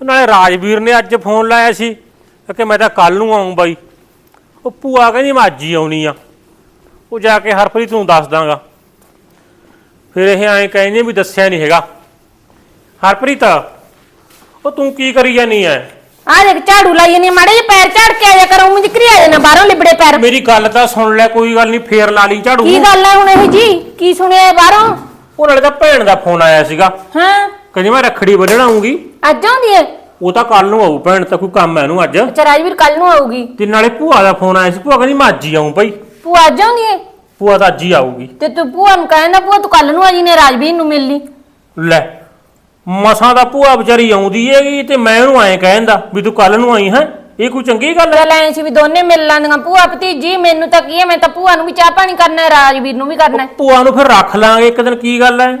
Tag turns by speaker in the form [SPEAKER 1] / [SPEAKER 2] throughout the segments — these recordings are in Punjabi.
[SPEAKER 1] ਨਾਲੇ ਰਾਜਵੀਰ ਨੇ ਅੱਜ ਫੋਨ ਲਾਇਆ ਸੀ ਕਿ ਮੈਂ ਤਾਂ ਕੱਲ ਨੂੰ ਆਉਂ ਬਾਈ। ਉਹ ਭੂਆ ਕਹਿੰਦੀ ਮੈਂ ਅੱਜ ਹੀ ਆਉਣੀ ਆ। ਉਹ ਜਾ ਕੇ ਹਰਪ੍ਰੀਤ ਨੂੰ ਦੱਸ ਦਾਂਗਾ। ਫਿਰ ਇਹ ਐਂ ਕਹਿੰਦੇ ਵੀ ਦੱਸਿਆ ਨਹੀਂ ਹੈਗਾ। ਹਰਪ੍ਰੀਤ ਉਹ ਤੂੰ ਕੀ ਕਰੀ ਜਾਨੀ ਐ?
[SPEAKER 2] ਆ ਦੇਖ ਝਾੜੂ ਲਾਈ ਨਹੀਂ ਮਾੜੇ ਜਿਹੇ ਪੈਰ ਝਾੜ ਕੇ ਆਇਆ ਕਰੋ ਮੁੰਜ ਕਰੀ ਆ ਜਾਣਾ ਬਾਹਰੋਂ ਲਿਬੜੇ ਪੈਰ।
[SPEAKER 1] ਮੇਰੀ ਗੱਲ ਤਾਂ ਸੁਣ ਲੈ ਕੋਈ ਗੱਲ ਨਹੀਂ ਫੇਰ ਲਾ ਲਈ ਝਾੜੂ।
[SPEAKER 2] ਕੀ ਗੱਲ ਹੈ ਹੁਣ ਇਹ ਜੀ? ਕੀ ਸੁਣਿਆ ਬਾਹਰੋਂ?
[SPEAKER 1] ਉਹ ਨਾਲੇ ਤਾਂ ਭੈਣ ਦਾ ਫੋਨ ਆਇਆ ਸੀਗਾ।
[SPEAKER 2] ਹਾਂ।
[SPEAKER 1] ਕਹਿੰਦੀ ਮੈਂ ਰੱਖੜੀ ਬੰਨਣ ਆਉਂਗੀ
[SPEAKER 2] ਅੱਜ ਆਉਂਦੀ ਹੈ
[SPEAKER 1] ਉਹ ਤਾਂ ਕੱਲ ਨੂੰ ਆਊ ਭੈਣ ਤਾਂ ਕੋਈ ਕੰਮ ਹੈ ਇਹਨੂੰ ਅੱਜ।
[SPEAKER 2] ਅੱਛਾ ਰਾਜਵੀਰ ਕੱਲ ਨੂੰ ਆਊਗੀ।
[SPEAKER 1] ਤੇ ਨਾਲੇ ਭੂਆ ਦਾ ਫੋਨ ਆਇਆ ਸੀ ਭੂਆ ਕਹਿੰਦੀ ਮੈਂ ਅੱਜ ਹੀ ਆਉਂ ਭਾਈ।
[SPEAKER 2] ਭੂਆ ਅੱਜ ਆਉਂਦੀ ਹੈ
[SPEAKER 1] ਭੂਆ ਤਾਂ ਅੱਜ ਹੀ ਆਊਗੀ।
[SPEAKER 2] ਤੇ ਤੂੰ ਭੂਆ ਨੂੰ ਕਹਿੰਦਾ ਭੂਆ ਤੂੰ ਕੱਲ ਨੂੰ ਆ ਜੀ ਨੇ ਰਾਜਵੀਰ ਨੂੰ ਮਿਲ ਲਈ
[SPEAKER 1] ਲੈ ਮਸਾਂ ਦਾ ਭੂਆ ਵਿਚਾਰੀ ਆਉਂਦੀ ਹੈਗੀ ਤੇ ਮੈਂ ਉਹਨੂੰ ਐਂ ਕਹਿੰਦਾ ਵੀ ਤੂੰ ਕੱਲ ਨੂੰ ਆਈ ਹੈ ਇਹ ਕੋਈ ਚੰਗੀ ਗੱਲ ਹੈ?
[SPEAKER 2] ਚੱਲ ਐਂ ਸੀ ਵੀ ਦੋਨੇ ਮਿਲ ਲਾਂਦੀਆਂ ਭੂਆ ਭਤੀਜੀ ਮੈਨੂੰ ਤਾਂ ਕੀ ਹੈ ਮੈਂ ਤਾਂ ਭੂਆ ਨੂੰ ਵੀ ਚਾਹ ਪਾਣੀ ਕਰਨਾ ਹੈ ਰਾਜਵੀਰ ਨੂੰ ਵੀ ਕਰਨਾ ਹੈ।
[SPEAKER 1] ਭੂਆ ਨੂੰ ਫਿਰ ਰੱਖ ਲਾਂਗੇ ਇੱਕ ਦਿਨ ਕੀ ਗੱਲ ਹੈ?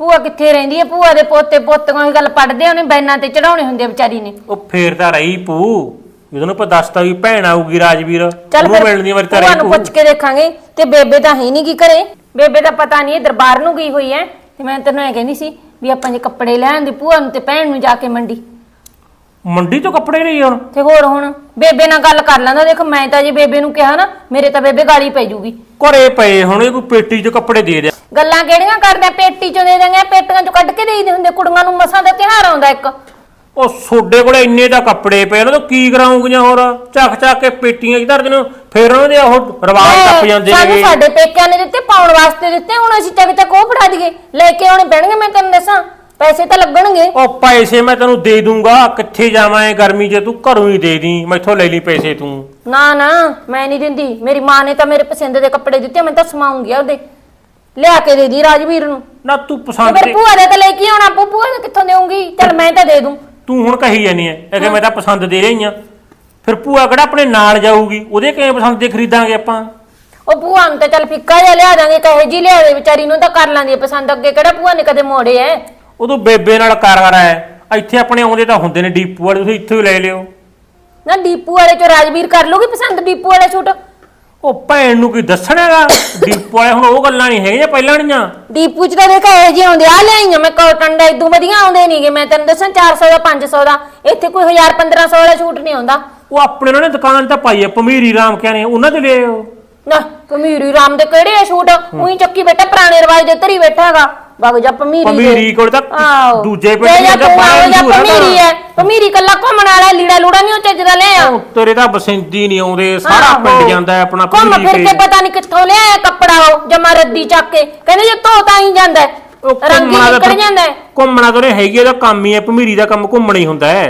[SPEAKER 2] ਭੂਆ ਕਿੱਥੇ ਰਹਿੰਦੀ ਹੈ ਭੂਆ ਦੇ ਪੋਤੇ ਪੋਤੀਆਂ ਦੀ ਗੱਲ ਪੜਦੇ ਉਹਨੇ ਬੈਨਾਂ ਤੇ ਚੜਾਉਣੇ ਹੁੰਦੇ ਆ ਵਿਚਾਰੀ ਨੇ।
[SPEAKER 1] ਉਹ ਫੇਰ ਤਾਂ ਰਹੀ ਪੂ ਜਦੋਂ ਆਪਾਂ ਦੱਸਤਾ ਵੀ ਭੈਣ ਆਊਗੀ ਰਾਜਵੀਰ
[SPEAKER 2] ਚੱਲ
[SPEAKER 1] ਉਹਨੂੰ ਮਿਲਣ ਵਾਰੀ ਤਾਂ
[SPEAKER 2] ਭੂਆ
[SPEAKER 1] ਰਹੀ
[SPEAKER 2] ਨੂੰ
[SPEAKER 1] ਪੂ
[SPEAKER 2] ਪੁੱਛ ਕੇ ਦੇਖਾਂਗੇ ਤੇ ਬੇਬੇ ਤਾਂ ਹੈ ਨਹੀਂ ਕੀ ਕਰੇ ਬੇਬੇ ਦਾ ਪਤਾ ਨਹੀਂ ਇਹ ਦਰਬਾਰ ਨੂੰ ਗਈ ਹੋਈ ਹੈ। ਤੇ ਮੈਂ ਤੈਨੂੰ ਇਹ ਕਹਿੰਦੀ ਸੀ ਵੀ ਆਪਾਂ ਜੇ ਕੱਪੜੇ ਲੈਣ ਦੀ ਭੂਆ ਨੂੰ ਤੇ ਭੈਣ ਨੂੰ ਜਾ ਕੇ ਮੰਡੀ।
[SPEAKER 1] ਮੰਡੀ ਤੋਂ ਕੱਪੜੇ ਲਈ ਹੁਣ
[SPEAKER 2] ਤੇ ਹੋਰ ਹੁਣ ਬੇਬੇ ਨਾਲ ਗੱਲ ਕਰ ਲੈਂਦਾ ਦੇਖ ਮੈਂ ਤਾਂ ਜੇ ਬੇਬੇ ਨੂੰ ਕਿਹਾ ਨਾ ਮੇਰੇ ਤਾਂ ਬੇਬੇ ਗਾਲੀ ਪੈ ਜੂਗੀ।
[SPEAKER 1] ਘਰੇ ਪਏ ਹੁਣ ਇਹ ਕੋਈ ਪੇਟੀ 'ਚ ਕੱਪੜੇ ਦੇ ਦੇ
[SPEAKER 2] ਗੱਲਾਂ ਕਿਹੜੀਆਂ ਕਰਦੇ ਆ? ਪੇਟੀ ਚੋਂ ਦੇ ਦਾਂਗੇ ਪੇਟੀਆਂ ਚੋਂ ਕੱਢ ਕੇ ਦੇਈਦੇ ਹੁੰਦੇ ਕੁੜੀਆਂ ਨੂੰ ਮਸਾਂ ਦਾ ਤਿਉਹਾਰ ਆਉਂਦਾ ਇੱਕ।
[SPEAKER 1] ਉਹ ਸੋਡੇ ਕੋਲੇ ਇੰਨੇ ਤਾਂ ਕੱਪੜੇ ਪਏ ਉਹਨਾਂ ਤੋਂ ਕੀ ਕਰਾਉਂਗੀਆਂ ਹੋਰ? ਚੱਕ ਚੱਕ ਕੇ ਪੇਟੀਆਂ 'ਚ ਧਰ ਦੇਣ ਫਿਰ ਉਹਨਾਂ ਦੇ ਉਹ ਰਿਵਾਜ ਟੱਪ ਜਾਂਦੇ
[SPEAKER 2] ਸਾਨੂੰ
[SPEAKER 1] ਨੇਗੇ
[SPEAKER 2] ਸਾਡੇ ਪੇਕਿਆਂ ਨੇ ਦਿੱਤੇ ਪਾਉਣ ਵਾਸਤੇ ਦਿੱਤੇ ਹੁਣ ਅਸੀਂ ਚੱਕ ਚੱਕ ਉਹ ਫੜਾ ਦਈਏ। ਲੈ ਕੇ ਆਉਣੇ ਪੈਣਗੇ ਮੈਂ ਤੈਨੂੰ ਦੱਸਾਂ। ਪੈਸੇ ਤਾਂ ਲੱਗਣਗੇ।
[SPEAKER 1] ਉਹ ਪੈਸੇ ਮੈਂ ਤੈਨੂੰ ਦੇ ਦੂੰਗਾ ਕਿੱਥੇ ਜਾਵਾਂ ਇਹ ਗਰਮੀ 'ਚ? ਤੂੰ ਘਰੋਂ ਹੀ ਦੇ ਦੀ ਮੈਥੋਂ ਲੈ ਲਈ ਪੈਸੇ ਤੂੰ।
[SPEAKER 2] ਨਾ ਨਾ ਮੈਂ ਨਹੀਂ ਦਿੰਦੀ। ਮੇਰੀ ਮਾਂ ਨੇ ਤਾਂ ਮੇਰੇ ਪਸੰਦ ਦੇ ਕੱਪੜੇ ਦਿੱਤੇ ਮੈਂ ਤਾਂ ਸਮਾਉਂਗੀ ਉਹਦੇ ਲਿਆ ਕੇ ਦੇ ਦੀ ਰਾਜਵੀਰ ਨੂੰ।
[SPEAKER 1] ਨਾ ਤੂੰ
[SPEAKER 2] ਤੇ
[SPEAKER 1] ਪਸੰਦ
[SPEAKER 2] ਫਿਰ
[SPEAKER 1] ਤੇ
[SPEAKER 2] ਭੂਆ ਦੇ ਤਾਂ ਲੈ ਕੇ ਆਉਣਾ ਆਪੂ ਭੂਆ ਦੇ ਕਿੱਥੋਂ ਦੇਉਂਗੀ ਚਲ ਮੈਂ ਤਾਂ ਦੇ ਦੂੰ।
[SPEAKER 1] ਤੂੰ ਹੁਣ ਕਹੀ ਜਾਨੀ ਐ ਇਹ ਕਿ ਮੈਂ ਤਾਂ ਪਸੰਦ ਦੇ ਰਹੀ ਆ। ਫਿਰ ਭੂਆ ਕਿਹੜਾ ਆਪਣੇ ਨਾਲ ਜਾਊਗੀ? ਉਹਦੇ ਕਿਵੇਂ ਪਸੰਦ ਦੇ ਖਰੀਦਾਂਗੇ ਆਪਾਂ?
[SPEAKER 2] ਉਹ ਭੂਆ ਨੂੰ ਤਾਂ ਚੱਲ ਫਿੱਕਾ ਜਿਹਾ ਲਿਆ ਦਾਂਗੇ ਕਹੇ ਜੀ ਲਿਆ ਦੇ ਵਿਚਾਰੀ ਨੂੰ ਤਾਂ ਕਰ ਲਾਂਦੀ ਹੈ ਪਸੰਦ। ਅੱਗੇ ਕਿਹੜਾ ਭੂਆ ਨੇ ਕਦੇ ਮੋੜੇ ਐ?
[SPEAKER 1] ਉਦੋਂ ਬੇਬੇ ਨਾਲ ਕਰ ਹੈ। ਇੱਥੇ ਆਪਣੇ ਆਉਂਦੇ ਤਾਂ ਹੁੰਦੇ ਨੇ ਡੀਪੂ ਵਾਲੇ ਤੁਸੀਂ ਇੱਥੋਂ ਹੀ ਲੈ ਲਿਓ।
[SPEAKER 2] ਨਾ ਡੀਪੂ ਵਾਲੇ ਚੋਂ ਰਾਜਵੀਰ ਕਰ ਲੂਗੀ ਪਸੰਦ ਡੀਪੂ ਵਾਲੇ ਸੂਟ?
[SPEAKER 1] ਉਹ ਭੈਣ ਨੂੰ ਕੀ ਦੱਸਣਾਗਾ ਡੀਪੂ ਵਾਲੇ ਹੁਣ ਉਹ ਗੱਲਾਂ ਨਹੀਂ ਹੈਗੀਆਂ ਪਹਿਲਾਂ ਵਾਲੀਆਂ।
[SPEAKER 2] ਡੀਪੂ ਚ ਤਾਂ ਦੇਖ ਇਹ ਜੀ ਆਉਂਦੇ ਆ ਲਿਆਈਆਂ ਮੈਂ ਕਾਟਨ ਦਾ ਇਦੋਂ ਵਧੀਆ ਆਉਂਦੇ ਨਹੀਂਗੇ ਮੈਂ ਤੈਨੂੰ ਦੱਸਾਂ 400 ਦਾ 500 ਦਾ ਇੱਥੇ ਕੋਈ 1000 1500 ਵਾਲਾ ਸੂਟ ਨਹੀਂ ਆਉਂਦਾ।
[SPEAKER 1] ਉਹ ਆਪਣੇ ਉਹਨਾਂ ਨੇ ਦੁਕਾਨ ਤਾਂ ਪਾਈ ਐ ਭਮੀਰੀ ਰਾਮ ਕਹਿੰਦੇ ਉਹਨਾਂ ਤੇ ਲੈ ਆਓ
[SPEAKER 2] ਨਾ ਕਮੀਰੀ ਰਾਮ ਦੇ ਕਿਹੜੇ ਆ ਸੂਟ? ਉਹੀ ਚੱਕੀ ਬੈਠਾ ਪੁਰਾਣੇ ਰਿਵਾਜ ਦੇ ਧਰੀ ਬੈਠਾ ਹੈਗਾ। ਵਗ ਜਾ ਪਮੀਰੀ ਦੇ
[SPEAKER 1] ਭਮੀਰੀ ਕੋਲ ਤਾਂ। ਦੂਜੇ ਪਿੰਡ
[SPEAKER 2] ਜਾਂ
[SPEAKER 1] ਤਾਂ ਆ
[SPEAKER 2] ਪਮੀਰੀ
[SPEAKER 1] ਤਾਂ।
[SPEAKER 2] ਹੈ ਪਮੀਰੀ ਕੱਲਾ ਘੁੰਮਣ ਵਾਲਾ ਲੀੜਾ ਲੂੜਾ ਨਹੀਂ ਉਹ ਚੱਜਦਾ ਲੈ ਆ
[SPEAKER 1] ਉਹ ਤੇਰੇ ਤਾਂ ਬਸਿੰਦੀ ਨਹੀਂ ਆਉਂਦੇ ਸਾਰਾ। ਪਿੰਡ ਜਾਂਦਾ ਹੈ ਆਪਣਾ
[SPEAKER 2] ਘੁੰਮ
[SPEAKER 1] ਭਮੀਰੀ
[SPEAKER 2] ਫਿਰ ਕੇ ਪਤਾ ਨਹੀਂ ਕਿੱਥੋਂ ਲਿਆਇਆ ਕੱਪੜਾ ਉਹ ਜਮਾ ਰੱਦੀ ਚੱਕ ਕੇ ਕਹਿੰਦੇ ਜੇ ਧੋ ਤਾਂ ਹੀ ਜਾਂਦਾ ਰੰਗੀ ਨਿਕਲ ਜਾਂਦਾ।
[SPEAKER 1] ਘੁੰਮਣਾ ਤਾਂ ਹੈਗੀ ਉਹਦਾ ਕੰਮ ਹੀ ਹੈ ਭਮੀਰੀ ਦਾ ਕੰਮ ਘੁੰਮਣਾ ਹੀ ਹੁੰਦਾ ਹੈ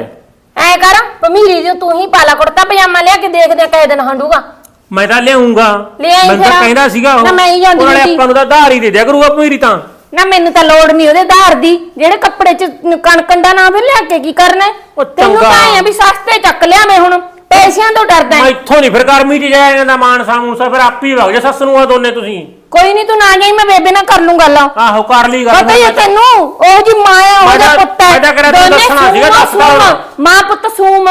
[SPEAKER 2] ਐ ਕਰ ਪਮੀਰੀ ਜੋ ਤੂੰ ਹੀ ਪਾਲਾ ਕੁੜਤਾ ਪਜਾਮਾ ਲਿਆ ਕੇ ਦੇਖਦੇ ਕਹੇ ਦਿਨ ਹੰਡੂਗਾ
[SPEAKER 1] ਮੈਂ ਤਾਂ ਲਿਆਉਂਗਾ ਮੈਨੂੰ ਤਾਂ। ਕਹਿੰਦਾ ਸੀਗਾ ਉਹ
[SPEAKER 2] ਨਾ ਮੈਂ ਹੀ ਜਾਂਦੀ
[SPEAKER 1] ਉਹਨਾਂ ਨੇ
[SPEAKER 2] ਹੁੰਦੀ।
[SPEAKER 1] ਆਪਾਂ ਨੂੰ ਤਾਂ ਧਾਰ ਹੀ ਦੇ ਦਿਆ ਕਰੂਗਾ ਭਮੀਰੀ ਤਾਂ
[SPEAKER 2] ਨਾ ਮੈਨੂੰ ਤਾਂ ਲੋੜ ਨਹੀਂ ਉਹਦੇ ਧਾਰ ਦੀ। ਜਿਹੜੇ ਕੱਪੜੇ ਚ ਕਣਕੰਡਾ ਨਾ ਫਿਰ ਲਿਆ ਕੇ ਕੀ ਕਰਨਾ ਹੈ?
[SPEAKER 1] ਉਹ
[SPEAKER 2] ਤੈਨੂੰ
[SPEAKER 1] ਚੰਗਾ।
[SPEAKER 2] ਤਾਂ ਐ ਵੀ ਸਸਤੇ ਚੱਕ ਲਿਆ ਮੈਂ ਹੁਣ। ਪੈਸਿਆਂ ਤੋਂ ਡਰਦਾ ਹੈ।
[SPEAKER 1] ਮੈਂ ਇੱਥੋਂ ਨਹੀਂ ਫਿਰ ਗਰਮੀ 'ਚ ਜਾਇਆ ਜਾਂਦਾ ਮਾਨ ਸਾਮੂਸਾ ਫਿਰ ਆਪੇ ਹੀ ਵਗ ਜਾ ਸੱਸ ਨੂੰ ਆ ਦੋਨੇ ਤੁਸੀਂ।
[SPEAKER 2] ਕੋਈ ਨਹੀਂ ਤੂੰ ਨਾ ਜਾਈ ਮੈਂ ਬੇਬੇ ਨਾਲ ਕਰ ਲੂੰ ਗੱਲ।
[SPEAKER 1] ਆਹੋ ਕਰ ਲਈ ਗੱਲ।
[SPEAKER 2] ਪਤਾ ਹੀ ਹੈ ਤੈਨੂੰ ਉਹ ਜੀ ਮਾਂ ਆ
[SPEAKER 1] ਮੈਂ
[SPEAKER 2] ਉਹਦਾ
[SPEAKER 1] ਤਾਂ-
[SPEAKER 2] ਪੁੱਤ ਹੈ।
[SPEAKER 1] ਮੈਂ ਤਾਂ ਤੈਨੂੰ
[SPEAKER 2] ਦੋਨੇ
[SPEAKER 1] ਦੱਸਣਾ ਸੀਗਾ,
[SPEAKER 2] ਸੂਮ ਆ,
[SPEAKER 1] ਤਾਂ
[SPEAKER 2] ਸੂਮ। ਮਾਂ ਪੁੱਤ ਸੂਮ।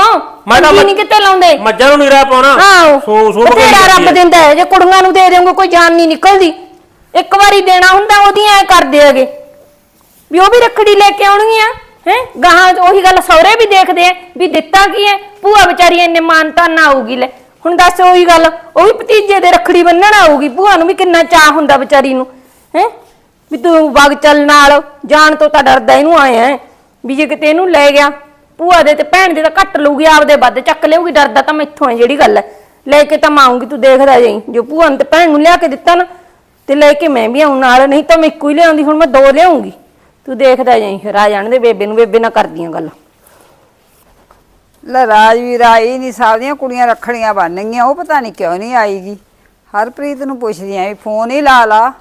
[SPEAKER 1] ਮੈਂ ਤਾਂ
[SPEAKER 2] ਨਹੀਂ ਕਿਤੇ ਲਾਉਂਦੇ।
[SPEAKER 1] ਮੱਝਾਂ ਨੂੰ ਨਹੀਂ ਰਹਿ ਪਾਉਣਾ।
[SPEAKER 2] ਆਹੋ।
[SPEAKER 1] ਸੋ ਸੋ
[SPEAKER 2] ਬਥੇਰਾ ਰੱਬ ਦਿੰਦਾ ਹੈ। ਜੇ ਕੁੜੀਆਂ ਨੂੰ ਦੇ ਦੇਵੋਗੇ ਕੋਈ ਜਾਨ ਨਹੀਂ ਨਿਕਲਦੀ। ਇੱਕ ਵਾਰੀ ਦੇਣਾ ਹੁੰਦਾ ਉਹਦੀਆਂ ਐ ਕਰਦੇ ਹੈਗੇ। ਵੀ ਉਹ ਵੀ ਰੱਖੜੀ ਲੈ ਕੇ ਆਉਣਗੀਆਂ ਹੈ? ਗਾਹਾਂ ਚ ਉਹੀ ਗੱਲ ਸਹੁਰੇ ਵੀ ਦੇਖਦੇ ਆ, ਵੀ ਦਿੱਤਾ ਕੀ ਹੈ ਭੂਆ ਵਿਚਾਰੀ ਇੰਨੇ ਮਾਨਤਾ ਨਾ ਆਊਗੀ, ਲੈ। ਹੁਣ ਦੱਸ ਉਹੀ ਗੱਲ, ਉਹ ਵੀ ਭਤੀਜੇ ਦੇ ਰੱਖੜੀ ਬੰਨਣ ਆਊਗੀ, ਭੂਆ ਨੂੰ ਵੀ ਕਿੰਨਾ ਚਾਹ ਹੁੰਦਾ ਵਿਚਾਰੀ ਨੂੰ, ਹੈ? ਵੀ ਤੂੰ ਵਗ ਚੱਲ ਨਾਲ, ਜਾਣ ਤੋਂ ਤਾਂ ਡਰਦਾ ਇਹਨੂੰ ਆਇਆ ਹੈ? ਵੀ ਜੇ ਕਿਤੇ ਇਹਨੂੰ ਲੈ ਗਿਆ, ਭੂਆ ਦੇ ਤੇ ਭੈਣ ਦੇ ਤਾਂ ਘੱਟ ਲਊਗੀ, ਆਪਦੇ ਵੱਧ ਚੱਕ ਲਊਗੀ, ਡਰਦਾ ਤਾਂ ਮੈਥੋਂ ਹੈ ਜਿਹੜੀ ਗੱਲ ਹੈ ਲੈ ਕੇ ਤਾਂ ਮੈਂ ਆਊਂਗੀ, ਤੂੰ ਦੇਖਦਾ ਜਾਈ, ਜੋ ਭੂਆ ਨੂੰ ਤੇ ਭੈਣ ਨੂੰ ਲਿਆ ਕੇ ਦਿੱਤਾ ਨਾ ਤੇ ਲੈ ਕੇ ਮੈਂ ਵੀ ਆਉਂ ਨਾਲ, ਨਹੀਂ ਤਾਂ ਮੈਂ ਇੱਕੋ ਹੀ ਲਿਆਉਂਦੀ, ਹੁਣ ਮੈਂ ਦੋ ਲਿਆਉਂਗੀ। ਤੂੰ ਦੇਖਦਾ ਜਾਈ ਫਿਰ ਆ ਜਾਣ ਦੇ ਬੇਬੇ ਨੂੰ ਬੇਬੇ ਨਾਲ ਕਰਦੀਆਂ ਗੱਲ।
[SPEAKER 3] ਲੈ ਰਾਜਵੀਰ ਆਈ ਨਹੀਂ ਸਾਰੀਆਂ ਕੁੜੀਆਂ ਰੱਖੜੀਆਂ ਬਣ ਗਈਆਂ, ਉਹ ਪਤਾ ਨਹੀਂ ਕਿਉਂ ਨਹੀਂ ਆਈਗੀ। ਹਰਪ੍ਰੀਤ ਨੂੰ ਪੁੱਛਦੀ ਆਂ ਵੀ ਫੋਨ ਹੀ ਲਾ ਲਾ।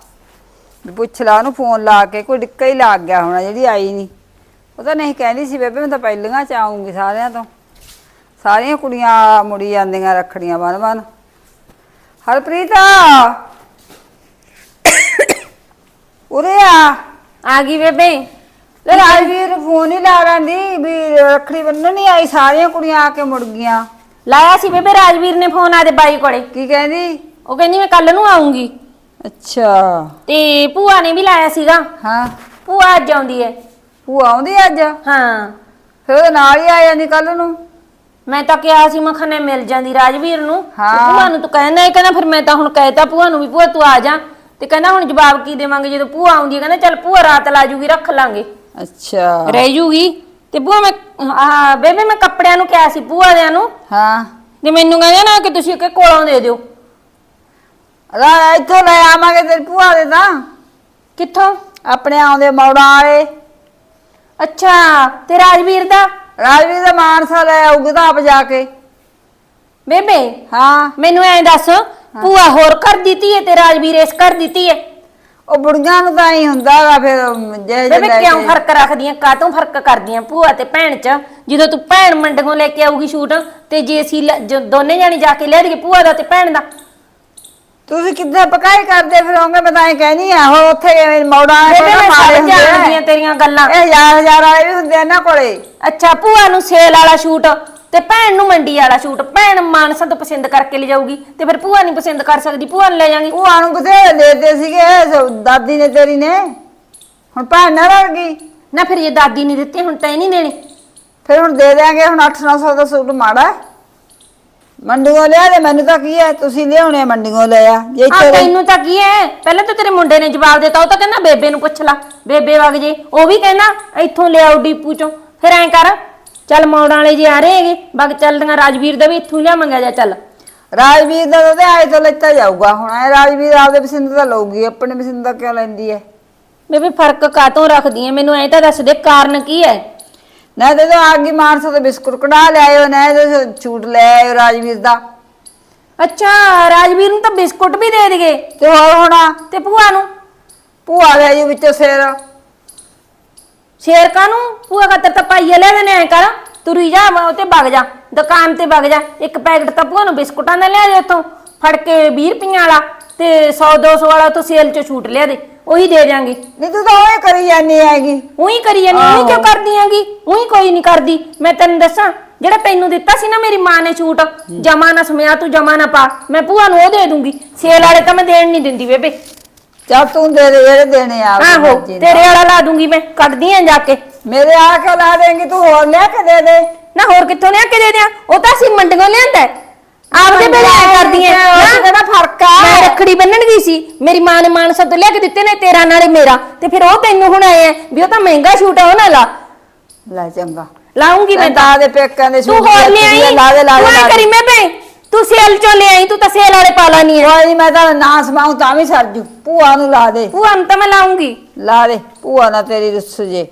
[SPEAKER 3] ਵੀ ਪੁੱਛ ਲਾ ਉਹਨੂੰ ਫੋਨ ਲਾ ਕੇ, ਕੋਈ ਡਿੱਕਾ ਹੀ ਲੱਗ ਗਿਆ ਹੋਣਾ ਜਿਹੜੀ ਆਈ ਨਹੀਂ ਉਹ ਤਾਂ ਨਹੀਂ ਕਹਿੰਦੀ ਸੀ, ਬੇਬੇ ਮੈਂ ਤਾਂ ਪਹਿਲੀਆਂ ਚ ਆਉਂਗੀ ਸਾਰਿਆਂ ਤੋਂ। ਸਾਰੀਆਂ ਕੁੜੀਆਂ ਮੁੜੀ ਜਾਂਦੀਆਂ ਰੱਖੜੀਆਂ ਬਨ ਬੰਨ ਹਰਪ੍ਰੀਤ! ਉਰੇ ਆ।
[SPEAKER 2] ਆ ਗਈ ਬੇਬੇ।
[SPEAKER 3] ਲੈ ਰਾਜਵੀਰ ਫੋਨ ਹੀ ਲਾ ਰਾਂਦੀ ਵੀ ਰੱਖੜੀ ਬੰਨਣ ਨਹੀਂ ਆਈ ਸਾਰੀਆਂ ਕੁੜੀਆਂ ਆ ਕੇ ਮੁੜ ਗਈਆਂ।
[SPEAKER 2] ਲਾਇਆ ਸੀ ਬੇਬੇ ਰਾਜਵੀਰ ਨੇ ਫੋਨ ਆਦੇ ਬਾਈ ਕੋਲੇ।
[SPEAKER 3] ਕੀ ਕਹਿੰਦੀ?
[SPEAKER 2] ਉਹ ਕਹਿੰਦੀ ਮੈਂ ਕੱਲ ਨੂੰ ਆਉਂਗੀ
[SPEAKER 3] ਅੱਛਾ।
[SPEAKER 2] ਤੇ ਭੂਆ ਨੇ ਵੀ ਲਾਇਆ ਸੀਗਾ।
[SPEAKER 3] ਹਾਂ।
[SPEAKER 2] ਭੂਆ ਅੱਜ ਆਉਂਦੀ ਹੈ
[SPEAKER 3] ਭੂਆ ਆਉਂਦੀ ਅੱਜ?
[SPEAKER 2] ਹਾਂ।
[SPEAKER 3] ਫਿਰ ਉਹਦੇ ਨਾਲ ਹੀ ਆ ਜਾਂਦੀ ਕੱਲ ਨੂੰ?
[SPEAKER 2] ਮੈਂ ਤਾਂ ਕਿਹਾ ਸੀ ਮਖਾਨੇ ਮਿਲ ਜਾਂਦੀ ਰਾਜਵੀਰ ਨੂੰ। ਤੇ
[SPEAKER 3] ਹਾਂ।
[SPEAKER 2] ਭੂਆ ਨੂੰ ਤੂੰ ਕਹਿੰਦਾ ਇਹ ਕਹਿੰਦਾ ਫਿਰ ਮੈਂ ਤਾਂ ਹੁਣ ਕਹਿਤਾ ਭੂਆ ਨੂੰ ਵੀ ਭੂਆ ਤੂੰ ਆ ਜਾ। ਤੇ ਕਹਿੰਦਾ ਹੁਣ ਜਵਾਬ ਕੀ ਦੇਵਾਂਗੇ ਜਦੋਂ ਭੂਆ ਆਉਂਦੀ ਹੈ? ਕਹਿੰਦਾ ਚੱਲ ਭੂਆ ਰਾਤ ਲਾ ਜੂਗੀ ਰੱਖ ਲਾਂਗੇ।
[SPEAKER 3] ਅੱਛਾ।
[SPEAKER 2] ਰਹਿ ਜੂਗੀ। ਤੇ ਭੂਆ ਮੈਂ ਆ ਬੇਬੇ ਮੈਂ ਕੱਪੜਿਆਂ ਨੂੰ ਕਿਹਾ ਸੀ ਭੂਆ ਦਿਆਂ ਨੂੰ।
[SPEAKER 3] ਹਾਂ।
[SPEAKER 2] ਤੇ ਮੈਨੂੰ ਕਹਿੰਦੇ ਨਾ ਕਿ ਤੁਸੀਂ ਕਿ ਕੋਲੋਂ ਦੇ ਦਿਓ।
[SPEAKER 3] ਰਾ ਇੱਥੋਂ ਲੈ ਆਵਾਂਗੇ ਤੇਰੀ ਭੂਆ ਦੇ ਤਾਂ।
[SPEAKER 2] ਕਿੱਥੋਂ?
[SPEAKER 3] ਆਪਣੇ ਆਉਂਦੇ ਮੌੜਾਂ ਵਾਲੇ।
[SPEAKER 2] ਅੱਛਾ ਤੇ ਰਾਜਵੀਰ ਦਾ?
[SPEAKER 3] ਰਾਜਵੀਰ ਦਾ ਮਾਨਸਾ ਲੈ ਆਉਗੀ ਤਾਂ ਆਪ ਜਾ ਕੇ।
[SPEAKER 2] ਬੇਬੇ
[SPEAKER 3] ਹਾਂ।
[SPEAKER 2] ਮੈਨੂੰ ਐਂ ਦੱਸ ਭੂਆ ਹੋਰ ਕਰ ਦਿੱਤੀ ਹੈ ਤੇ ਰਾਜਵੀਰ ਇਸ ਕਰ ਦਿੱਤੀ ਹੈ
[SPEAKER 3] ਉਹ ਬੁੜੀਆਂ ਨੂੰ ਤਾਂ ਹੀ ਹੁੰਦਾਗਾ ਫਿਰ ਜੇ ਜੇ
[SPEAKER 2] ਬੇਬੇ ਕਿਉਂ ਫ਼ਰਕ ਰੱਖਦੀਆਂ? ਕਾਤੋਂ ਫ਼ਰਕ ਕਰਦੀਆਂ ਭੂਆ ਤੇ ਭੈਣ ਚ? ਜਦੋਂ ਤੂੰ ਭੈਣ ਮੰਡਗੋਂ ਲੈ ਕੇ ਆਊਗੀ ਸ਼ੂਟ ਤੇ ਜੇ ਅਸੀਂ ਲੈ- ਜੋ ਦੋਨੇ ਜਾਣੀ ਜਾ ਕੇ ਲੈ ਦੇਈਏ ਭੂਆ ਦਾ ਤੇ ਭੈਣ ਦਾ।
[SPEAKER 3] ਤੁਸੀਂ ਕਿੱਦਾਂ ਪਕਾਈ ਕਰਦੇ ਫਿਰੋਗੇ? ਮੈਂ ਤਾਂ ਇਹ ਕਹਿਨੀ ਆ ਉਹ ਉੱਥੇ ਮੌੜਾਂ
[SPEAKER 2] ਬੇਬੇ ਮੈਂ
[SPEAKER 3] ਮਾਰੇ
[SPEAKER 2] ਸਮਝ
[SPEAKER 3] ਹੁੰਦੇ ਆ।
[SPEAKER 2] ਜਾਂਦੀਆਂ ਤੇਰੀਆਂ ਗੱਲਾਂ।
[SPEAKER 3] ਇਹ ਹਜ਼ਾਰ ਹਜ਼ਾਰ ਵਾਲੇ ਵੀ ਹੁੰਦੇ ਆ ਇਹਨਾਂ ਕੋਲੇ।
[SPEAKER 2] ਅੱਛਾ ਭੂਆ ਨੂੰ ਸੇਲ ਵਾਲਾ ਸ਼ੂਟ ਤੇ ਭੈਣ ਨੂੰ ਮੰਡੀ ਵਾਲਾ ਸ਼ੂਟ ਭੈਣ ਮਾਨਸਾ ਤੋਂ ਪਸੰਦ ਕਰਕੇ ਲਿਜਾਊਗੀ ਤੇ ਫਿਰ ਭੂਆ ਨਹੀਂ ਪਸੰਦ ਕਰ ਸਕਦੀ ਭੂਆ ਨੂੰ ਲੈ ਜਾਾਂਗੇ।
[SPEAKER 3] ਭੂਆ ਨੂੰ ਬਥੇਰੇ ਦੇਤੇ ਸੀਗੇ ਸ- ਦਾਦੀ ਨੇ ਤੇਰੀ ਨੇ। ਹੁਣ ਭੈਣ ਨਾ ਰਲ ਗਈ।
[SPEAKER 2] ਨਾ ਫਿਰ ਜੇ ਦਾਦੀ ਨਹੀਂ ਦਿੱਤੇ ਹੁਣ ਤੈਨੂੰ ਨਹੀਂ ਦੇਣੇ।
[SPEAKER 3] ਫਿਰ ਹੁਣ ਦੇ ਦਿਆਂਗੇ ਹੁਣ 8-900 ਦਾ ਸੂਟ ਮਾੜਾ। ਹੈ। ਮੰਡੀੋਂ ਲਿਆ ਦੇ ਮੈਨੂੰ ਤਾਂ ਕੀ ਹੈ ਤੁਸੀਂ ਲਿਆਉਣੇ ਆ, ਮੰਡੀੋਂ ਲੈ ਆ। ਜੇ
[SPEAKER 2] ਆ ਤੈਨੂੰ ਤਾਂ ਕੀ ਹੈ ਪਹਿਲਾਂ ਤਾਂ ਤੇਰੇ ਮੁੰਡੇ ਨੇ ਜਵਾਬ ਦਿੱਤਾ ਉਹ ਤਾਂ ਕਹਿੰਦਾ ਬੇਬੇ ਨੂੰ ਪੁੱਛ ਲੈ ਬੇਬੇ ਵਗ ਜੇ। ਉਹ ਵੀ ਕਹਿੰਦਾ ਇੱਥੋਂ ਲਿਆਓ ਡੀਪੂ ਚੋਂ। ਫਿਰ ਐਂ ਕਰ ਚੱਲ ਮੌੜਾਂ ਵਾਲੇ ਜੇ ਆ ਰਹੇ ਹੈਗੇ ਬਗ ਚੱਲਦੀਆਂ ਰਾਜਵੀਰ ਦਾ ਵੀ ਇੱਥੋਂ ਲਿਆਵਾਂਗੇ ਜਾ ਚੱਲ।
[SPEAKER 3] ਰਾਜਵੀਰ ਦਾ ਤਾਂ ਆਏ ਤੋਂ ਲੈਤਾ ਜਾਊਗਾ ਹੁਣ ਇਹ ਰਾਜਵੀਰ ਆਪਦੇ ਪਸੰਦ ਦਾ ਲਊਗੀ ਆਪਣੇ ਪਸੰਦ ਦਾ ਕਿਉਂ ਲੈਂਦੀ ਹੈ
[SPEAKER 2] ਬੇਬੇ ਫ਼ਰਕ ਕਾਤੋਂ ਰੱਖਦੀ ਐ ਮੈਨੂੰ ਐਂ ਤਾਂ ਦੱਸ ਦੇ ਕਾਰਨ ਕੀ ਹੈ
[SPEAKER 3] ਨਾ ਤੇ ਤਾਂ ਆਗੀ ਮਾਨਸਾ ਤੋਂ ਬਿਸਕੁਟ ਕਢਾ ਲਿਆਇਓ ਨਾ ਇਹਦੇ ਛੂਟ ਲੈ ਆਇਓ ਰਾਜਵੀਰ ਦਾ।
[SPEAKER 2] ਅੱਛਾ ਰਾਜਵੀਰ ਨੂੰ ਤਾਂ ਬਿਸਕੁਟ ਵੀ ਦੇ ਦੇਗੇ।
[SPEAKER 3] ਤੇ ਹੋਰ ਹੋਣਾ?
[SPEAKER 2] ਤੇ ਭੂਆ ਨੂੰ?
[SPEAKER 3] ਭੂਆ ਲੈ ਜੀ ਵਿੱਚੋਂ ਸਿਰ।
[SPEAKER 2] ਸ਼ੇਰ ਨੂੰ ਭੂਆ ਖਾਤਰ ਤਾਂ ਪਾਈਏ ਲੈ ਦੇਣੇ ਐ ਕਰ। ਤੁਰੀ ਜਾ ਵਾ ਤੇ ਵਗ ਜਾ ਦੁਕਾਨ ਤੇ ਵਗ ਜਾ। ਇੱਕ ਪੈਕਟ ਤਾਂ ਭੂਆ ਨੂੰ ਬਿਸਕੁਟਾਂ ਦਾ ਲਿਆ ਦੇ ਉੱਥੋਂ। ਫੜ ਕੇ 20 ਰੁਪਈਆਂ ਵਾਲਾ ਤੇ 100 200 ਵਾਲਾ ਤੋਂ ਸੇਲ ਚ ਛੂਟ ਲਿਆ ਦੇ। ਉਹੀ ਦੇ ਦਿਆਂਗੇ।
[SPEAKER 3] ਨਹੀਂ ਤੂੰ ਤਾਂ ਉਹ ਕਰੀ ਜਾਂਦੀ ਹੈਗੀ।
[SPEAKER 2] ਉਹੀ ਕਰੀ ਜਾਨੀ ਉਹੀ ਕਿਉਂ ਕਰਦੀ ਆਂਗੀ ਉਹੀ ਕੋਈ ਨਹੀਂ ਕਰਦੀ। ਮੈਂ ਤੈਨੂੰ ਦੱਸਾਂ ਜਿਹੜਾ ਤੈਨੂੰ ਦਿੱਤਾ ਸੀ ਨਾ ਮੇਰੀ ਮਾਂ ਨੇ ਛੂਟ ਜਮਾ ਨਾ ਸਮਿਆ ਤੂੰ ਜਮਾ ਨਾ ਪਾ। ਮੈਂ ਭੂਆ ਨੂੰ ਉਹ ਦੇ ਦੂੰਗੀ। ਸੇਲ ਵਾਲੇ ਤਾਂ ਮੈਂ ਦੇਣ ਨਹੀਂ ਦਿੰਦੀ ਬੇਬੇ।
[SPEAKER 3] ਚੱਲ ਤੂੰ ਦੇ ਦੇ ਜਿਹੜੇ ਦੇਣੇ ਆ ਆਪਣੀ
[SPEAKER 2] ਆਹੋ
[SPEAKER 3] ਮਰਜ਼ੀ ਨਾਲ।
[SPEAKER 2] ਤੇਰੇ ਵਾਲਾ ਲਾ ਦੂੰਗੀ ਮੈਂ ਕੱਢਦੀ ਆਂ ਜਾ ਕੇ।
[SPEAKER 3] ਮੇਰੇ ਆ ਕੇ ਲਾ ਦੇਂਗੀ ਤੂੰ ਹੋਰ ਲਿਆ ਕੇ ਦੇ ਦੇ।
[SPEAKER 2] ਨਾ ਹੋਰ ਕਿੱਥੋਂ ਲਿਆ ਕੇ ਦੇ ਦਿਆਂ? ਉਹ ਤਾਂ ਅਸੀਂ ਮੰਡੀੋਂ ਲਿਆਂਦਾ ਹੈ। ਆਪਦੇ ਵੇਲੇ ਐ ਕਰਦੀ ਐ
[SPEAKER 3] 'ਚ ਕਿਹੜਾ ਫ਼ਰਕ ਆ?
[SPEAKER 2] ਮੈਂ ਰੱਖੜੀ ਬੰਨਣ ਗਈ ਸੀ। ਮੇਰੀ ਮਾਂ ਨੇ ਮਾਨਸਾ ਤੋਂ ਲਿਆ ਕੇ ਦਿੱਤੇ ਨੇ ਤੇਰਾ ਨਾਲੇ ਮੇਰਾ। ਤੇ ਫਿਰ ਉਹ ਤੈਨੂੰ ਹੁਣ ਆਏ ਆ ਵੀ ਉਹ ਤਾਂ ਮਹਿੰਗਾ ਸ਼ੂਟ ਆ ਉਹ ਨਾ ਲਾ।
[SPEAKER 3] ਲੈ ਚੰਗਾ।
[SPEAKER 2] ਲਾਉਂਗੀ ਮੈਂ ਤਾਂ
[SPEAKER 3] ਤਾਂ ਦੇ ਪੇਕਾਂ ਦੇ
[SPEAKER 2] ਤੂੰ ਹੋਰ ਲੈ ਆਈ
[SPEAKER 3] ਲਾ ਦੇ ਲਾ ਦੇ ਲਾ
[SPEAKER 2] ਕਰੀ
[SPEAKER 3] ਦੇ।
[SPEAKER 2] ਮੈਂ ਬਈ ਤੂੰ ਸੇਲ ਚੋਂ ਲੈ ਆਈ ਤੂੰ ਤਾਂ ਸੇਲ ਵਾਲੇ ਪਾ ਲਾਨੀ ਐ
[SPEAKER 3] ਕੋਈ ਨੀ, ਮੈਂ ਤਾਂ ਨਾ ਸਮਾਉ ਤਾਂ ਵੀ ਸਰਜੂ ਭੂਆ ਨੂੰ ਲਾ ਦੇ।
[SPEAKER 2] ਭੂਆ ਨੂੰ ਤਾਂ ਮੈਂ ਲਾਉਂਗੀ।
[SPEAKER 3] ਲਾ ਦੇ। ਭੂਆ ਨਾ ਤੇਰੀ ਰੁੱਸ ਜੇ।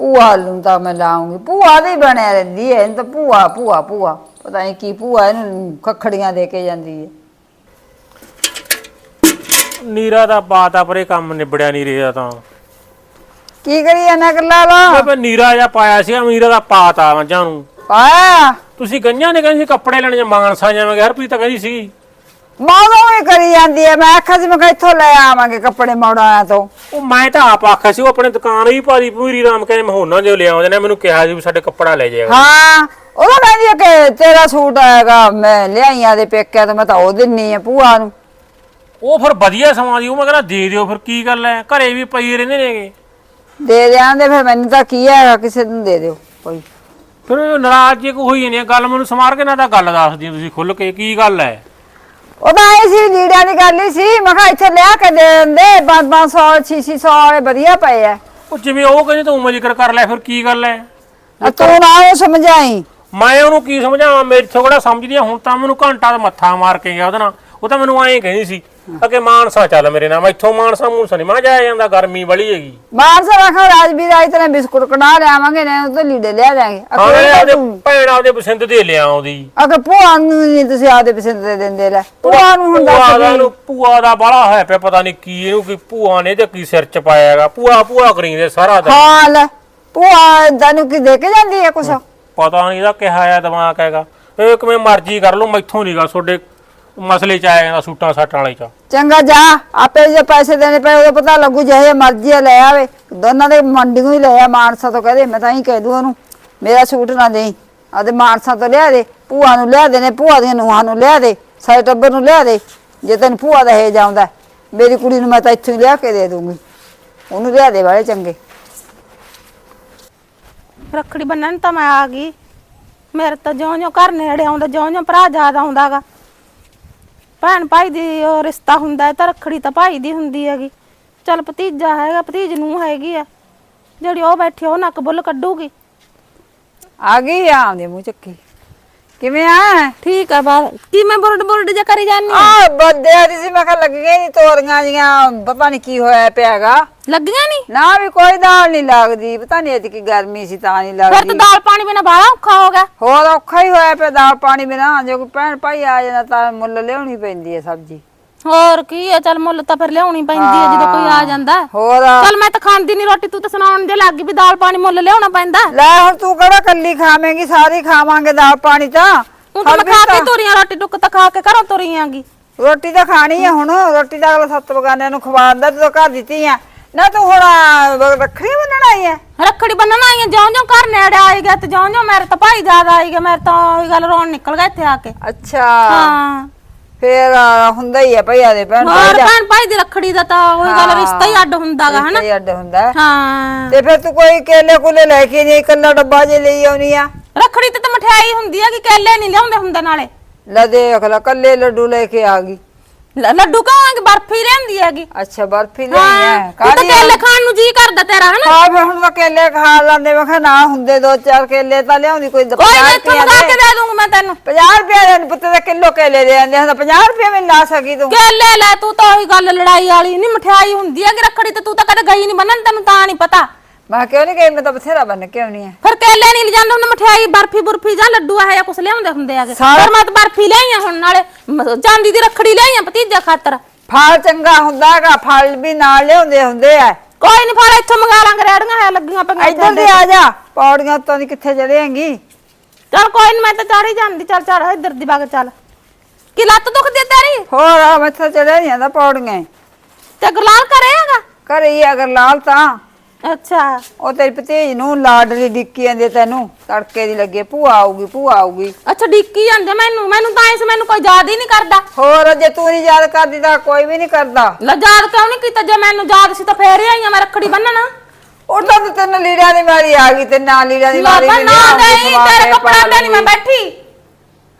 [SPEAKER 3] ਭੂਆ ਨੂੰ ਤਾਂ ਮੈਂ ਲਾਉਂਗੀ। ਭੂਆ ਦੀ ਬਣਿਆ ਰਹਿੰਦੀ ਐ ਇਹਨੂੰ ਤਾਂ ਭੂਆ ਭੂਆ ਭੂਆ। ਪਤਾ ਨਹੀਂ ਕੀ ਭੂਆ ਇਹਨੂੰ ਖੱਖੜੀਆਂ ਦੇ ਕੇ ਜਾਂਦੀ ਹੈ।
[SPEAKER 1] ਨੀਰਾ ਦਾ ਬਾਤ ਆ ਪਰੇ ਕੰਮ ਨਿਬੜਿਆ ਨਹੀਂ ਰਿਹਾ ਤਾਂ।
[SPEAKER 3] ਕੀ ਕਰੀ ਜਾਂਦਾ ਗੱਲਾਂ ਲਾ
[SPEAKER 1] ਬੇਬੇ ਨੀਰਾ ਜਾਂ ਪਾਇਆ ਸੀ ਨੀਰਾ ਦਾ ਪਾਤ ਆ ਮੱਝਾਂ ਨੂੰ
[SPEAKER 3] ਪਾਇਆ
[SPEAKER 1] ਤੁਸੀਂ ਗਈਆਂ ਨੇ ਕਹਿੰਦੇ ਸੀ ਕੱਪੜੇ ਲੈਣੇ ਜਾਂ ਮਾਨਸਾ ਜਾਵਾਂਗੇ ਹਰਪ੍ਰੀਤ ਤਾਂ ਕਹਿੰਦੀ ਸੀ
[SPEAKER 3] ਹੀ ਕਰੀ ਜਾਂਦੀ ਐ। ਮੈਂ ਆਖਿਆ ਸੀ ਮੈਂ ਕਿਹਾ ਇੱਥੋਂ ਲੈ ਆਵਾਂਗੇ ਕੱਪੜੇ ਮੌੜਾਂ ਤੋਂ।
[SPEAKER 1] ਉਹ ਮੈਂ ਤਾਂ ਆਪ ਆਖਿਆ ਸੀ ਉਹ ਆਪਣੇ ਦੁਕਾਨ ਹੀ ਭਾਰੀ ਪੂਰੀ ਰਾਮ ਕਹਿੰਦੇ ਮਹੋਨਾ ਜੋ ਲਿਆਉਂਦੇ ਨੇ ਮੈਨੂੰ ਕਿਹਾ ਸੀ ਵੀ ਸਾਡੇ ਕੱਪੜਾ ਲੈ ਜਾਏਗਾ
[SPEAKER 3] ਹਾਂ ਉਹ ਤਾਂ ਕਹਿੰਦੀ ਆ ਕਿ ਤੇਰਾ ਸੂਟ ਆਏਗਾ ਮੈਂ ਲਿਆਈਆਂ ਦੇ ਪੇਕਿਆਂ ਤੋਂ ਮੈਂ ਤਾਂ ਉਹ ਦਿੰਨੀ ਆ ਭੂਆ ਨੂੰ।
[SPEAKER 1] ਉਹ ਫਿਰ ਵਧੀਆ ਸਮਾਂ ਦੀ ਉਹ ਮੈਂ ਕਹਿੰਦਾ ਦੇ ਦਿਓ ਫਿਰ ਕੀ ਗੱਲ ਹੈ ਘਰੇ ਵੀ ਪਈ ਰਹਿੰਦੇ ਨੇਗੇ।
[SPEAKER 3] ਦੇ ਦਿਆਂਦੇ ਫਿਰ ਮੈਨੂੰ ਤਾਂ ਕੀ ਹੈਗਾ ਕਿਸੇ ਨੂੰ ਦੇ ਦਿਓ ਕੋਈ।
[SPEAKER 1] ਫਿਰ ਉਹ ਨਾਰਾਜ਼ ਜੇ ਕੋਈ ਹੋਈ ਨਹੀਂ ਗੱਲ ਮੈਨੂੰ ਸਮਾਰ ਕੇ ਨਾ ਤਾਂ ਗੱਲ ਦੱਸ ਦਿਓ ਤੁਸੀਂ ਖੁੱਲ ਕੇ ਕੀ ਗੱਲ ਹੈ
[SPEAKER 3] ਉਹ ਤਾਂ ਆਈ ਸੀ ਲੀੜਿਆਂ ਦੀ ਗੱਲ ਹੀ ਸੀ ਮੈਂ ਕਿਹਾ ਇੱਥੇ ਲਿਆ ਕੇ ਦੇ ਦਿੰਦੇ 500 600 ਵਾਲੇ ਵਧੀਆ ਪਏ ਆ
[SPEAKER 1] ਉਹ ਜਿਵੇਂ ਉਹ ਕਹਿੰਦੇ ਤੂੰ ਉਮਰ ਜ਼ਿਕਰ ਕਰ ਲੈ ਫਿਰ ਕੀ ਗੱਲ ਹੈ
[SPEAKER 3] ਆ ਤੂੰ ਨਾ ਉਹ ਸਮਝਾਈ।
[SPEAKER 1] ਮੈਂ ਉਹਨੂੰ ਕੀ ਸਮਝਾਵਾਂ ਮੇਰੇ ਤੋਂ ਕਿਹੜਾ ਸਮਝਦੀ ਆ ਹੁਣ ਤਾਂ ਮੈਨੂੰ ਘੰਟਾ ਮੱਥਾ ਮਾਰ ਕੇ ਗਿਆ ਉਹਦੇ ਨਾਲ। ਉਹ ਤਾਂ ਮੈਨੂੰ ਐਂ ਕਹਿੰਦੀ ਸੀ ਅਕੇ ਮਾਨਸਾ ਚੱਲ ਮੇਰੇ ਨਾਲ ਇੱਥੋਂ ਮਾਨਸਾ ਮੂਨਸਾ ਨਹੀਂ ਮੈਂ ਜਾਇਆ ਜਾਂਦਾ ਗਰਮੀ ਬੜੀ ਹੈਗੀ।
[SPEAKER 3] ਮਾਨਸਾ ਰੱਖਾ ਰਾਜਵੀਰ ਆਈ ਤੇਰੇ ਬਿਸਕੁਟ ਕਢਾ ਲਿਆਵਾਂਗੇ ਨੇ ਉਹ ਤੋਂ ਲੀੜੇ ਲਿਆ ਦਾਂਗੇ
[SPEAKER 1] ਆਪਦੇ
[SPEAKER 3] ਅਕੇ
[SPEAKER 1] ਭੈਣ ਆਪਦੇ ਪਸੰਦ ਦੇ ਲਿਆ ਆਉਂਦੀ।
[SPEAKER 3] ਅਕੇ ਭੂਆ ਨੂੰ ਨਹੀਂ ਤੁਸੀਂ ਆਪਦੇ ਪਸੰਦ ਦੇ ਦਿੰਦੇ ਲੈ। ਭੂਆ ਨੂੰ ਹੁਣ
[SPEAKER 1] ਭੂਆ ਇਹਨੂੰ ਭੂਆ ਦਾ ਬਾਲਾ ਹੋਇਆ ਪਿਆ ਪਤਾ ਨਹੀਂ ਕੀ ਇਹਨੂੰ ਕੀ ਭੂਆ ਨੇ ਤੇ ਕੀ ਸਿਰ ਚ ਪਾਇਆ ਹੈਗਾ। ਭੂਆ ਭੂਆ ਕਰੀਂਦੇ ਸਾਰਾ ਦਿਨ।
[SPEAKER 3] ਹਾਂ ਲੈ। ਭੂਆ ਤੈਨੂੰ ਕੀ ਦੇ ਕੇ ਜਾਂਦੀ ਹੈ ਕੁਛ?
[SPEAKER 1] ਪਤਾ ਨਹੀਂ ਇਹਦਾ ਕਿਹਾ ਆ ਦਿਮਾਗ ਹੈਗਾ। ਇਹ ਕਿਵੇਂ ਮਰਜ਼ੀ ਕਰ ਲਓ ਮੈਥੋਂ ਨਹੀਂਗਾ ਤੁਹਾਡੇ ਮਸਲੇ ਚ ਆਇਆ ਜਾਂਦਾ ਸੂਟਾਂ ਸਾਟਾਂ ਵਾਲੇ ਚ।
[SPEAKER 3] ਚੰਗਾ ਜਾ ਆਪੇ ਜੇ ਪੈਸੇ ਦੇਣੇ ਪਏ ਉਹਦਾ ਪਤਾ ਲੱਗੂ ਜਿਹੇ ਮਰਜ਼ੀ ਆ ਲੈ ਆਵੇ। ਦੋਨਾਂ ਦੇ ਮੰਡੀੋਂ ਹੀ ਲੈ ਆ ਮਾਨਸਾ ਤੋਂ ਕਹਦੇ ਮੈਂ ਤਾਂ ਹੀ ਕਹਿ ਦੂ ਉਹਨੂੰ ਮੇਰਾ ਸੂਟ ਨਾ ਦੇਈ। ਆਦੇ ਮਾਨਸਾ ਤੋਂ ਲਿਆ ਦੇ ਭੂਆ ਨੂੰ ਲਿਆ ਦੇ ਨੇ ਭੂਆ ਦੀਆਂ ਨੂੰਹਾਂ ਨੂੰ ਲਿਆ ਦੇ ਸਾਰੇ ਟੱਬਰ ਨੂੰ ਲਿਆ ਦੇ ਜੇ ਤੈਨੂੰ ਭੂਆ ਦਾ ਹੇਜ ਆਉਂਦਾ ਮੇਰੀ ਕੁੜੀ ਨੂੰ ਮੈਂ ਤਾਂ ਇੱਥੋਂ ਹੀ ਲਿਆ ਕੇ ਦੇ ਦੂੰਗੀ। ਉਹਨੂੰ ਲਿਆ ਦੇ ਵਾਲੇ ਚੰਗੇ।
[SPEAKER 4] ਰੱਖੜੀ ਬੰਨਣ ਤਾਂ ਮੈਂ ਆ ਗਈ। ਮੇਰੇ ਤਾਂ ਜਿਉਂ-ਜਿਉਂ ਘਰ ਨੇੜੇ ਆਉਂਦਾ ਜਿਉਂ-ਜਿਉਂ ਭਰਾ ਜ਼ਿਆਦਾ ਆਉਂਦਾਗਾ ਭੈਣ ਭਾਈ ਦੀ ਉਹ ਰਿਸ਼ਤਾ ਹੁੰਦਾ ਹੈ ਤਾਂ ਰੱਖੜੀ ਤਾਂ ਭਾਈ ਦੀ ਹੁੰਦੀ ਹੈਗੀ। ਚੱਲ ਭਤੀਜਾ ਹੈਗਾ ਭਤੀਜ ਨੂੰ ਹੈਗੀ ਆ। ਜਿਹੜੀ ਉਹ ਬੈਠੀ ਆ, ਉਹ ਨੱਕ ਬੁੱਲ ਕੱਢੂਗੀ।
[SPEAKER 3] ਆ ਗਈ ਆ ਆਉਂਦੇ ਮੂੰਹ ਚੱਕੀ। ਕਿਵੇਂ ਆ?
[SPEAKER 4] ਠੀਕ ਆ ਬਾਹਰ। ਕੀ ਮੈਂ ਬੁਰਡ ਬੁਰਡ ਜਿਹਾ ਕਰੀ ਜਾਨੀ ਆਂ?
[SPEAKER 3] ਆ ਬੱਦੇ ਆ ਸੀ ਮੈਂ ਕਿਹਾ ਲੱਗੀਆਂ ਨਹੀਂ ਤੋਰੀਆਂ ਜੀਆਂ ਪਤਾ ਨਹੀਂ ਕੀ ਹੋਇਆ ਪਿਆਗਾ।
[SPEAKER 4] ਲੱਗੀਆਂ ਨਹੀਂ
[SPEAKER 3] ਨਾ ਵੀ ਕੋਈ ਦਾਲ ਨਹੀਂ ਲੱਗਦੀ ਪਤਾ ਨਹੀਂ ਅੱਜ ਕੀ ਗਰਮੀ ਸੀ ਤਾਂ ਨਹੀਂ
[SPEAKER 4] ਫਿਰ ਤਾਂ
[SPEAKER 3] ਲੱਗਦੀ।
[SPEAKER 4] ਦਾਲ ਪਾਣੀ ਬਿਨਾ ਬਾਹਲਾ ਔਖਾ ਹੋ ਗਿਆ।
[SPEAKER 3] ਹੋਰ ਔਖਾ ਹੀ ਹੋਇਆ ਪਿਆ ਦਾਲ ਪਾਣੀ ਬਿਨਾ ਜੇ ਕੋਈ ਭੈਣ ਭਾਈ ਆ ਜਾਂਦਾ ਤਾਂ ਮੁੱਲ ਲਿਆਉਣੀ ਪੈਂਦੀ ਹੈ ਸਬਜ਼ੀ।
[SPEAKER 4] ਹੋਰ ਕੀ ਆ ਚੱਲ ਮੁੱਲ ਤਾਂ ਫਿਰ ਲਿਆਉਣੀ ਪੈਂਦੀ ਆ ਜਦੋਂ ਕੋਈ ਆ ਜਾਂਦਾ।
[SPEAKER 3] ਹੋਰ
[SPEAKER 4] ਚੱਲ ਮੈਂ ਤਾਂ ਖਾਂਦੀ ਨਹੀਂ ਰੋਟੀ ਤੂੰ ਤਾਂ ਸੁਣਾਉਣ ਦੇ ਲੱਗ ਗਈ ਵੀ ਦਾਲ ਪਾਣੀ ਮੁੱਲ ਲਿਆਉਣਾ ਪੈਂਦਾ।
[SPEAKER 3] ਲੈ ਹੁਣ ਤੂੰ ਕਿਹੜਾ ਕੱਲੀ ਖਾਵੇਂਗੀ ਸਾਰੀ ਖਾਵਾਂਗੇ ਦਾਲ ਪਾਣੀ ਤਾਂ।
[SPEAKER 4] ਹੁਣ ਤਾਂ ਮੈਂ ਖਾ ਕੇ
[SPEAKER 3] ਤਾਂ-
[SPEAKER 4] ਤੁਰੀਆਂ ਰੋਟੀ ਟੁੱਕ ਤਾਂ ਖਾ ਕੇ ਘਰੋਂ ਤੁਰੀ ਆਂਗੀ।
[SPEAKER 3] ਰੋਟੀ ਤਾਂ ਖਾਣੀ ਆ ਹੁਣ ਰੋਟੀ ਦਾ ਅਗਲਾ ਸੱਤ ਬਗਾਨਿਆਂ ਨੂੰ ਖਵਾਉਂਦਾ ਤੂੰ ਤਾਂ ਘਰ ਦਿੱਤੀ ਆ। ਨਾ ਤੂੰ ਹੁਣ ਰੱਖੜੀ ਬੰਨਣ ਆਈ ਆ
[SPEAKER 4] ਰੱਖੜੀ ਬੰਨਣ ਆਈਆਂ ਜਿਉਂ ਜਿਉਂ ਘਰ ਨੇੜੇ ਆਈ ਗਿਆ ਤੇ ਜਿਉਂ ਜਿਉਂ ਮੇਰੇ ਤਾਂ ਭਾਈ ਜ਼ਿਆਦਾ ਆਈ ਗਿਆ ਮੇਰੇ ਤਾਂ ਉਹੀ ਗੱਲ ਰੋਣ ਨਿਕਲ ਗਿਆ ਇੱਥੇ ਆ ਕੇ।
[SPEAKER 3] ਅੱਛਾ।
[SPEAKER 4] ਹਾਂ।
[SPEAKER 3] ਫੇਰ ਆ, ਹੁੰਦਾ ਹੀ ਆ ਭਈਆ ਦੇ ਭੈਣ
[SPEAKER 4] ਹੋਰ ਭੈਣ ਭਾਈ ਦੀ ਰੱਖੜੀ ਦਾ ਤਾਂ ਉਹੀ ਗੱਲ ਰਿਸ਼ਤਾ ਹੀ ਅੱਡ ਹੁੰਦਾਗਾ ਹਨਾ
[SPEAKER 3] ਹੀ ਅੱਡ ਹੁੰਦਾ। ਹੈ।
[SPEAKER 4] ਹਾਂ
[SPEAKER 3] ਤੇ ਫਿਰ ਤੂੰ ਕੋਈ ਕੇਲੇ ਕੁਲੇ ਲੈ ਕੇ ਨਹੀਂ ਇਕੱਲਾ ਡੱਬਾ ਜੇ ਲਈ ਆਉਣੀ ਆ।
[SPEAKER 4] ਰੱਖੜੀ ਤੇ ਤਾਂ ਮਠਿਆਈ ਹੁੰਦੀ ਆ ਕਿ ਕੇਲੇ ਨਹੀਂ ਲਿਆਉਂਦੇ ਹੁੰਦੇ ਨਾਲੇ?
[SPEAKER 3] ਲੈ ਦੇਖ ਲੈ ਕੱਲੇ ਲੱਡੂ ਲੈ ਕੇ ਆ ਗਈ।
[SPEAKER 4] ਲ- ਲੱਡੂ ਕਹਾਂਗੇ ਬਰਫੀ ਰਹਿੰਦੀ ਹੈਗੀ।
[SPEAKER 3] ਅੱਛਾ ਬਰਫੀ ਲਈ
[SPEAKER 4] ਹਾਂ
[SPEAKER 3] ਹੈ।
[SPEAKER 4] ਤੂੰ ਤਾਂ
[SPEAKER 3] ਕਾਹਦੀ
[SPEAKER 4] ਕੇਲੇ ਖਾਣ ਨੂੰ ਜੀ ਕਰਦਾ ਤੇਰਾ ਹਨਾ?
[SPEAKER 3] ਹਾਂ ਫਿਰ ਹੁਣ ਕੇਲੇ ਖਾ ਲਾਂਦੇ ਮੈਂ ਕਿਹਾ ਨਾ ਹੁੰਦੇ ਦੋ ਚਾਰ ਕੇਲੇ ਤਾਂ ਲਿਆਉਂਦੀ ਕੋਈ
[SPEAKER 4] ਕੋਈ ਨਹੀਂ
[SPEAKER 3] 50
[SPEAKER 4] ਇੱਥੋਂ
[SPEAKER 3] ਰੁਪਏ
[SPEAKER 4] ਮੰਗਾ
[SPEAKER 3] ਦੇ
[SPEAKER 4] ਕੇ ਦੇ ਦੂੰਗਾ ਮੈਂ ਤੈਨੂੰ।
[SPEAKER 3] 50 ਰੁਪਏ ਦੇ ਪੁੱਤ ਦੇ ਕਿਲੋ ਕੇਲੇ ਦੇ ਆਂਦੇ ਹੁਣ 50 ਰੁਪਏ ਮੈਨੂੰ ਲਾ ਸਕੀ ਤੂੰ।
[SPEAKER 4] ਕੇਲੇ ਲੈ ਤੂੰ ਤਾਂ ਉਹੀ ਗੱਲ ਲੜਾਈ ਵਾਲੀ ਨਹੀਂ ਮਠਿਆਈ ਹੁੰਦੀ ਹੈ ਕਿ ਰੱਖੜੀ ਤੇ ਤੂੰ ਤਾਂ ਕਦੇ ਗਈ ਨਹੀਂ ਬੰਨਣ ਤੈਨੂੰ ਤਾਂ ਨਹੀਂ ਪਤਾ।
[SPEAKER 3] ਮੈਂ ਕਿਉਂ ਨਹੀਂ ਗਈ ਮੈਂ ਤਾਂ ਬਥੇਰਾ ਬੰਨ ਕੇ ਆਉਣੀ ਆ।
[SPEAKER 4] ਫਿਰ ਕੇਲੇ ਨਹੀਂ ਲਿਜਾਂਦੇ ਹੁੰਦੇ ਮਠਿਆਈ ਬਰਫੀ ਬੁਰਫੀ ਜਾਂ ਲੱਡੂ ਜਾਂ ਕੁਛ ਲਿਆਉਂਦੇ ਹੁੰਦੇ ਆਗੇ
[SPEAKER 3] ਸਾਰਾ-
[SPEAKER 4] ਫਿਰ ਮੈਂ ਤਾਂ ਬਰਫੀ ਲਿਆਈਆਂ ਹੁਣ ਨਾਲੇ ਮ- ਚਾਂਦੀ ਦੀ ਰੱਖੜੀ ਲਿਆਈਆਂ ਭਤੀਜਾ ਖਾਤਰ।
[SPEAKER 3] ਫਲ ਚੰਗਾ ਹੁੰਦਾ ਹੈਗਾ ਫਲ ਵੀ ਨਾਲ ਲਿਆਉਂਦੇ ਹੁੰਦੇ ਆ।
[SPEAKER 4] ਕੋਈ ਨਹੀਂ ਫੜ ਇੱਥੋਂ ਮੰਗਾ ਲਾਂਗੇ ਰੇੜੀਆਂ ਹੈ ਲੱਗੀਆਂ ਪਈਆਂ
[SPEAKER 3] ਇੱਧਰ ਦੀ ਆ ਜਾ ਪੌੜੀਆਂ ਤੋਂ ਦੀ ਕਿੱਥੇ ਚੜੇਂਗੀ
[SPEAKER 4] ਚੱਲ ਕੋਈ ਨਹੀਂ ਮੈਂ ਤਾਂ ਚੜੀ ਜਾਂਦੀ ਚੱਲ ਚੱਲ ਇੱਧਰ ਦੀ ਬਾਗ ਚੱਲ। ਕੀ ਲੱਤ ਦੁਖਦੀ ਹੈ ਤੇਰੀ?
[SPEAKER 3] ਹੋਰ ਆ ਮੱਥਾ ਚੜਿਆ ਨਹੀਂ ਆਂਦਾ ਪੌੜੀਆਂ।
[SPEAKER 4] ਤੇ ਗੁਲਾਲ ਕਰੇਗਾ
[SPEAKER 3] ਘਰੇ ਹੀ ਅਗਰ ਲਾਲ ਤਾਂ।
[SPEAKER 4] ਅੱਛਾ।
[SPEAKER 3] ਉਹ ਤੇਰੀ ਭਤੀਜ ਨੂੰ ਲਾਡਲੀ ਡਿੱਕੀ ਜਾਂਦੇ ਤੈਨੂੰ ਤੜਕੇ ਦੀ ਲੱਗੇ ਭੂਆ ਆਊਗੀ ਭੂਆ ਆਊਗੀ।
[SPEAKER 4] ਅੱਛਾ ਡਿੱਕੀ ਜਾਂਦੇ ਮੈਨੂੰ ਮੈਨੂੰ ਤਾਂ ਇਸ ਮੈਨੂੰ ਕੋਈ ਯਾਦ ਹੀ ਨਹੀਂ ਕਰਦਾ।
[SPEAKER 3] ਹੋਰ ਜੇ ਤੂੰ ਨਹੀਂ ਯਾਦ ਕਰਦੀ ਤਾਂ ਕੋਈ ਵੀ ਨਹੀਂ ਕਰਦਾ।
[SPEAKER 4] ਲੈ ਯਾਦ ਕਿਉਂ ਨਹੀਂ ਕੀਤਾ? ਜੇ ਮੈਨੂੰ ਯਾਦ ਸੀ ਤਾਂ ਫੇਰ ਹੀ ਆਈਆਂ ਮੈਂ ਰੱਖੜੀ ਬੰਨਣਾ।
[SPEAKER 3] ਉਹ ਤਾਂ ਤੂੰ ਤੈਨੂੰ ਲੀੜਿਆਂ ਦੀ ਮਾਰੀ ਆ ਗਈ ਤੇ ਨਾ ਲੀੜਿਆਂ ਦੀ ਮਾਰੀ ਵੀ
[SPEAKER 4] ਨਾ
[SPEAKER 3] ਸਵਾ
[SPEAKER 4] ਤੇਰੇ ਕੱਪੜਾ ਨਹੀਂ ਮੈਂ। ਬੈਠੀ।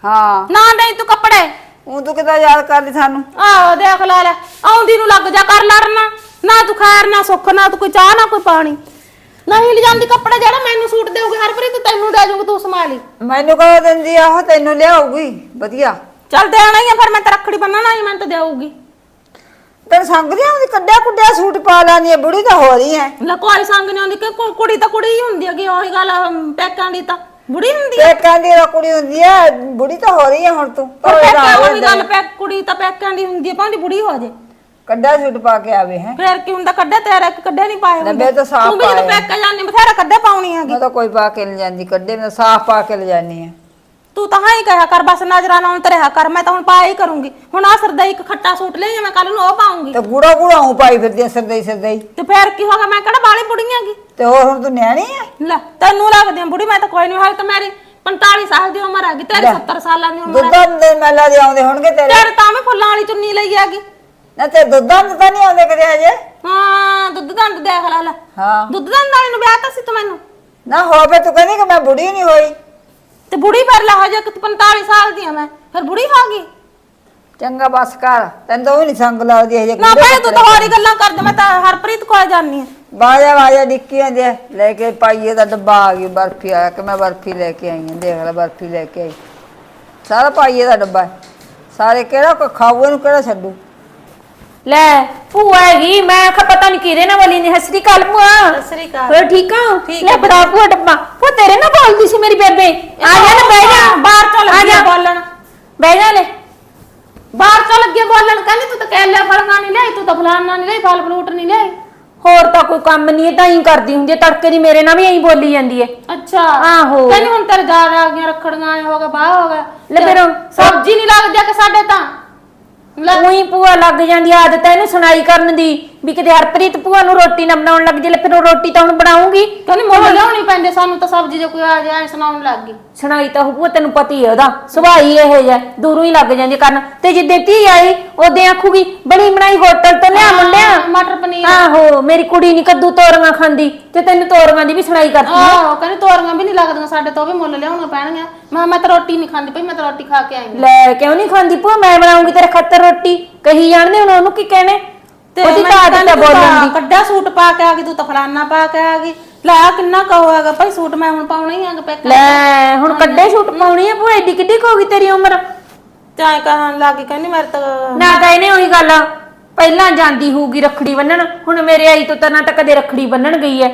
[SPEAKER 3] ਹਾਂ।
[SPEAKER 4] ਨਾ ਦੇਈ ਤੂੰ ਕੱਪੜੇ।
[SPEAKER 3] ਉਹ ਤੂੰ ਕਿਦਾਂ ਯਾਦ ਕਰਦੀ ਸਾਨੂੰ?
[SPEAKER 4] ਆਹੋ ਦੇਖ ਲੈ ਲੈ ਆਉਂਦੀ ਨੂੰ ਲੱਗ ਜਾ ਕਰ ਲੜਨਾ। ਨਾ ਤੂੰ ਖੈਰ ਨਾ ਸੁੱਖ ਨਾ ਤੂੰ ਕੋਈ ਚਾਹ ਨਾ ਕੋਈ ਪਾਣੀ। ਨਹੀਂ ਲਿਜਾਂਦੀ ਕੱਪੜੇ ਜਿਹੜਾ ਮੈਨੂੰ ਸੂਟ ਦੇਊਗੀ ਹਰਪ੍ਰੀਤ ਤੈਨੂੰ ਦੇ ਜੂਗੀ ਤੂੰ ਸੰਭਾਲੀ।
[SPEAKER 3] ਮੈਨੂੰ ਕਹੋ ਦਿੰਦੀ ਆ ਉਹ ਤੈਨੂੰ ਲਿਆਊਗੀ ਵਧੀਆ।
[SPEAKER 4] ਚੱਲ ਦੇਣਾ ਹੀ ਆ ਫਿਰ ਮੈਂ ਤਾਂ ਰੱਖੜੀ ਬੰਨਣਾ ਹੀ ਮੈਂ ਤਾਂ ਦੇਊਗੀ।
[SPEAKER 3] ਤੈਨੂੰ ਸੰਗ ਦੀ ਆਉਂਦੀ? ਕੱਢਿਆ ਕੁੱਡਿਆ ਸੂਟ ਪਾ ਲੈਣੀ ਬੁੜੀ ਤਾਂ ਹੋ ਰਹੀ ਐ।
[SPEAKER 4] ਲੈ ਕੋਈ ਸੰਗ ਨਹੀਂ ਆਉਂਦੀ ਕਿ ਕੁ- ਕੁੜੀ ਤਾਂ ਕੁੜੀ ਹੀ ਹੁੰਦੀ ਹੈਗੀ ਉਹੀ ਗੱਲ ਅਮ, ਪੈਕਾਂ ਦੀ ਤਾਂ ਬੁੜੀ ਹੁੰਦੀ ਹੈ
[SPEAKER 3] ਤੇ ਕਹਿੰਦੀ ਉਹ ਕੁੜੀ ਹੁੰਦੀ ਐ ਬੁੜੀ ਤਾਂ ਹੋ ਰਹੀ ਐ ਹੁਣ ਤੂੰ।
[SPEAKER 4] ਪਰ ਪੈਕਾਂ ਉਹੀ ਗੱਲ ਪੈਕ ਕੁੜੀ ਤਾਂ ਪੈਕਾਂ ਦੀ ਹੁੰਦੀ ਹੈ ਭਾਵੇਂ ਬੁੜੀ ਹੋ ਜੇ।
[SPEAKER 3] ਕੱਢਿਆ ਸੂਟ ਪਾ ਕੇ ਆਵੇ ਹੈ।
[SPEAKER 4] ਫੇਰ ਕੀ ਹੁੰਦਾ ਕੱਢੇ ਤੇਰਾ ਇੱਕ ਕੱਢੇ ਨਹੀਂ ਪਾਏ ਹੁੰਦੇ।
[SPEAKER 3] ਮੈਂ ਤਾਂ ਸਾਫ਼
[SPEAKER 4] ਤੂੰ ਵੀ ਜਦੋਂ
[SPEAKER 3] ਪਾਏ।
[SPEAKER 4] ਪੈਕਾਂ ਜਾਂਦੀ ਬਥੇਰਾ ਕੱਢੇ ਪਾਉਣੀ ਹੈਗੀ।
[SPEAKER 3] ਮੈਂ ਤਾਂ ਕੋਈ ਪਾ ਕੇ ਨਹੀਂ ਜਾਂਦੀ ਕੱਢੇ ਮੈਂ ਸਾਫ਼ ਪਾ ਕੇ ਲੈ ਜਾਨੀ ਆ।
[SPEAKER 4] ਤੂੰ ਤਾਂ ਹਾਂ ਹੀ ਕਹਿਆ ਕਰ ਬਸ ਨਜ਼ਰਾਂ ਲਾਉਣ ਤੇ ਰਿਹਾ ਕਰ ਮੈਂ ਤਾਂ ਹੁਣ ਪਾਇਆ ਹੀ ਕਰੂੰਗੀ। ਹੁਣ ਆ ਸਰਦਾ ਇੱਕ ਖੱਟਾ ਸੂਟ ਲਈ ਮੈਂ ਕੱਲ ਨੂੰ ਉਹ ਪਾਉਂਗੀ
[SPEAKER 3] ਤੇ ਗੂੜਾ ਗੂੜਾ ਹੂੰ ਪਾਈ ਫਿਰਦੀ ਆ ਸਰਦਈ ਸਰਦਈ
[SPEAKER 4] ਤੇ ਫੇਰ ਕੀ ਹੋਗਾ ਮੈਂ ਕਿਹੜਾ ਬਾਲੀ ਬੁੜੀਆਂ ਗੀ
[SPEAKER 3] ਤੇ ਹੋਰ ਹੁਣ ਤੂੰ ਨਿਆਣੀ ਐ
[SPEAKER 4] ਲੈ ਤੈਨੂੰ ਲੱਗਦੀ ਆ ਬੁੜੀ ਮੈਂ ਤਾਂ ਕੋਈ ਨਹੀਂ ਹਾਲ ਤਾਂ ਮੇਰੀ 45 ਸਾਲ ਦੀ ਉਮਰ ਆ ਗਈ ਤੇਰੀ 70 ਸਾਲਾਂ ਦੀ ਉਮਰ ਆ
[SPEAKER 3] ਦੁੱਧਾਂ ਦੇ ਮੈਲਾ ਦੇ ਆਉਂਦੇ ਹੋਣਗੇ ਤੇਰੇ।
[SPEAKER 4] ਤੇਰੇ ਤਾਂ ਮੈਂ ਫੁੱਲਾਂ ਵਾਲੀ ਚੁੰਨੀ ਲਈ ਆਗੀ
[SPEAKER 3] ਨਾ ਤੇ ਦੁੱਧਾਂ ਦੇ ਤਾਂ ਨਹੀਂ ਆਉਂਦੇ ਕਦੇ ਹਜੇ?
[SPEAKER 4] ਹਾਂ ਦੁੱਧ ਦੰਦ ਦੇਖ ਲੈ ਲੈ।
[SPEAKER 3] ਹਾਂ।
[SPEAKER 4] ਦੁੱਧ ਦੰਦ ਵਾਲੀ ਨੂੰ ਵਿਆਹ ਤਾਂ ਸੀ ਤੂੰ ਮੈਨੂੰ?
[SPEAKER 3] ਨਾ ਹੋਵੇ ਤੂੰ ਕਹਿੰਦੀ ਕਿ ਮੈਂ ਬੁੜੀ ਨਹੀਂ ਹੋਈ।
[SPEAKER 4] ਤੇ ਬੁੜੀ ਫਿਰ ਲੈ ਹਜੇ ਕਿ 45 ਸਾਲ ਦੀ ਆ ਮੈਂ। ਫਿਰ ਬੁੜੀ ਹੋ ਗਈ?
[SPEAKER 3] ਚੰਗਾ ਬਸ ਕਰ ਤੈਨੂੰ ਤਾਂ ਉਹ ਨਹੀਂ ਸੰਗ ਲੱਗਦੀ ਹਜੇ
[SPEAKER 4] ਨਾ ਭੈਣੇ ਤੂੰ ਤਾਂ ਹੋਰ ਹੀ ਗੱਲਾਂ ਕਰਦਾ ਮੈਂ ਤਾਂ ਹਰਪ੍ਰੀਤ ਕੋਲ ਜਾਨੀ ਆ।
[SPEAKER 3] ਬਾਜਾ ਬਾਜਾ ਡਿੱਕੀ ਜਾਂਦੇ ਆ, ਲੈ ਕੇ ਪਾਈਏ ਦਾ ਡੱਬਾ ਆ ਗਿਆ ਬਰਫੀ ਆਇਆ ਕਿ ਮੈਂ ਬਰਫੀ ਲੈ ਕੇ ਆਈ ਹਾਂ ਦੇਖ ਲੈ ਬਰਫੀ ਲੈ ਕੇ ਆਈ। ਸਾਰਾ ਪਾਈਏ ਦਾ ਡੱਬਾ। ਹੈ। ਸਾਰੇ ਕਿਹੜਾ ਕੋ ਖਾਊ ਇਹਨੂੰ ਕਿਹੜਾ ਛੱਡੂ?
[SPEAKER 2] ਲੈ ਭੂਆ ਹੈਗੀ ਮੈਂ ਕਿਹਾ ਪਤਾ ਨਹੀਂ ਕਿਹਦੇ ਨਾਲ ਬੋਲੀ ਨੇ ਹਸਰੀ ਕਾਲ ਭੂਆ।
[SPEAKER 4] ਸ੍ਰੀ ਅਕਾਲ।
[SPEAKER 2] ਹੋਰ ਠੀਕ ਆ?
[SPEAKER 4] ਠੀਕ
[SPEAKER 2] ਲੈ ਬੜਾ ਭੂਆ ਡੱਬਾ। ਭੂਆ ਤੇਰੇ ਨਾਲ ਬੋਲਦੀ ਸੀ ਮੇਰੀ ਬੇਬੇ। ਆ ਜਾ ਨਾ ਬਹਿ ਜਾ।
[SPEAKER 4] ਬਾਹਰ ਚੋਂ
[SPEAKER 2] ਆ
[SPEAKER 4] ਲੱਗੀ। ਆ ਬੋਲਣ।
[SPEAKER 2] ਬਹਿ ਜਾ ਲੈ।
[SPEAKER 4] ਬਾਹਰ ਚੋਂ ਲੱਗੇ ਬੋਲਣ। ਕਹਿੰਦੀ ਤੂੰ ਤਾਂ ਕੈਲੇ ਫਲਣਾ ਨਹੀਂ ਲਿਆਈ ਤੂੰ ਤਾਂ ਫਲਾਨਾ ਨਹੀਂ ਲਿਆਈ ਫਲ ਫਲੂਟ ਨਹੀਂ ਲਿਆਈ।
[SPEAKER 2] ਹੋਰ ਤਾਂ ਕੋਈ ਕੰਮ ਨਹੀਂ ਤਾਂ ਹੀ ਕਰਦੀ ਹੁੰਦੀ ਹੈ ਤੜਕੇ ਦੀ ਮੇਰੇ ਨਾਲ ਵੀ ਐਂ ਬੋਲੀ ਜਾਂਦੀ ਹੈ
[SPEAKER 4] ਅੱਛਾ।
[SPEAKER 2] ਆਹੋ।
[SPEAKER 4] ਕਹਿੰਦੀ ਹੁਣ ਤੇਰੇ ਜਾ ਆ ਗਈਆਂ ਰੱਖੜੀਆਂ ਆਏ ਹੋਗਾ ਬਾਹ ਹੋ ਗਿਆ।
[SPEAKER 2] ਲੈ ਫਿਰ
[SPEAKER 4] ਸਬਜ਼ੀ ਨਹੀਂ ਲੱਗਦੀ ਕਿ ਸਾਡੇ ਤਾਂ?
[SPEAKER 2] ਉਹੀ ਭੂਆ ਲੱਗ ਜਾਂਦੀ ਆਦਤ ਹੈ ਇਹਨੂੰ ਸੁਣਾਈ ਕਰਨ ਦੀ। ਵੀ ਕਿਤੇ ਹਰਪ੍ਰੀਤ ਭੂਆ ਨੂੰ ਰੋਟੀ ਨਾ ਬਣਾਉਣ ਲੱਗ ਜੇ ਲੈ ਫਿਰ ਉਹ ਰੋਟੀ ਤਾਂ ਹੁਣ ਬਣਾਉਂਗੀ
[SPEAKER 4] ਕਹਿੰਦੀ ਮੁੱਲ ਲਿਆਉਣੀ ਪੈਂਦੇ ਸਾਨੂੰ ਤਾਂ ਸਬਜ਼ੀ ਜੇ ਕੋਈ ਆ ਜਾਏ ਸੁਣਾਉਣ ਲੱਗ ਗਈ।
[SPEAKER 2] ਸੁਣਾਈ ਤਾਂ ਉਹ ਤੈਨੂੰ ਪਤਾ ਹੀ ਹੈ ਉਹਦਾ ਸੁਭਾਅ ਹੀ ਇਹ ਜਿਹਾ ਦੂਰੋਂ ਹੀ ਲੱਗ ਜਾਂਦੀ ਕਰਨ। ਤੇ ਜਿੱਦੇ ਧੀ ਆਈ ਉਹਦੇ ਆਖੂਗੀ ਬਣੀ ਬਣਾਈ ਹੋਟਲ ਤੋਂ ਲਿਆ ਮੁੰਡਿਆ।
[SPEAKER 4] ਮਟਰ ਪਨੀਰ।
[SPEAKER 2] ਆਹੋ ਮੇਰੀ ਕੁੜੀ ਨਹੀਂ ਕੱਦੂ ਤੋਰੀਆਂ ਖਾਂਦੀ ਤੇ ਤੈਨੂੰ ਤੋਰੀਆਂ ਦੀ ਵੀ ਸੁਣਾਈ ਕਰਦੀ ਆ।
[SPEAKER 4] ਆਹੋ ਕਹਿੰਦੀ ਤੋਰੀਆਂ ਵੀ ਨਹੀਂ ਲੱਗਦੀਆਂ ਸਾਡੇ ਤੋਂ ਉਹ ਵੀ ਮੁੱਲ ਲਿਆਉਣੀਆਂ ਪੈਣਗੀਆਂ। ਮੈਂ ਮੈਂ ਤਾਂ ਰੋਟੀ ਨਹੀਂ ਖਾਂਦੀ ਭਈ ਮੈਂ ਤਾਂ ਰੋਟੀ ਖਾ ਕੇ ਆਈ ਹਾਂ।
[SPEAKER 2] ਲੈ ਕਿਉਂ ਨਹੀਂ ਖਾਂਦੀ ਭੂਆ? ਮੈਂ ਬਣਾਉਂਗੀ ਤੇਰੇ ਖਾਤਰ ਰੋਟੀ। ਕਹੀ ਜਾਣਦੇ ਹੁਣ ਉਹਨੂੰ ਕੀ ਕਹਿਣੇ?
[SPEAKER 4] ਤੇ
[SPEAKER 2] ਉਹਦੀ
[SPEAKER 4] ਮੈਂ
[SPEAKER 2] ਤਾਂ ਆਦਤ ਹੈ ਬੋਲਣ ਦੀ।
[SPEAKER 4] ਕੱਢਿਆ ਸੂਟ ਪਾ ਕੇ ਆ ਗਈ ਤੂੰ ਤਾਂ ਫਲਾਨਾ ਪਾ ਕੇ ਆ ਗਈ। ਲੈ ਕਿੰਨਾ ਕਹੋ ਹੈਗਾ ਭਾਈ ਸੂਟ ਮੈਂ ਹੁਣ ਪਾਉਣਾ ਹੀ ਆਂਗਾ ਪੈਕ
[SPEAKER 2] ਲੈ ਹੁਣ ਕੱਡੇ ਛੁੱਟ ਪਾਉਣੀ ਆ ਭੂਆ ਏਡੀ ਕਿੱਡੀ ਕੁ ਹੋ ਗਈ ਤੇਰੀ ਉਮਰ?
[SPEAKER 4] ਤੇ ਐਂ ਕਹਿਣ ਲੱਗ ਕਹਿੰਦੀ ਮੇਰੇ ਤਾਂ
[SPEAKER 2] ਨਾ ਤਾਂ ਇਹਨੇ ਉਹੀ ਗੱਲ ਪਹਿਲਾਂ ਜਾਂਦੀ ਹੋਊਗੀ ਰੱਖੜੀ ਬੰਨਣ ਹੁਣ ਮੇਰੇ ਆਈ ਤੋਂ ਤਾਂ ਨਾ ਤਾਂ ਕਦੇ ਰੱਖੜੀ ਬੰਨਣ ਗਈ ਐ।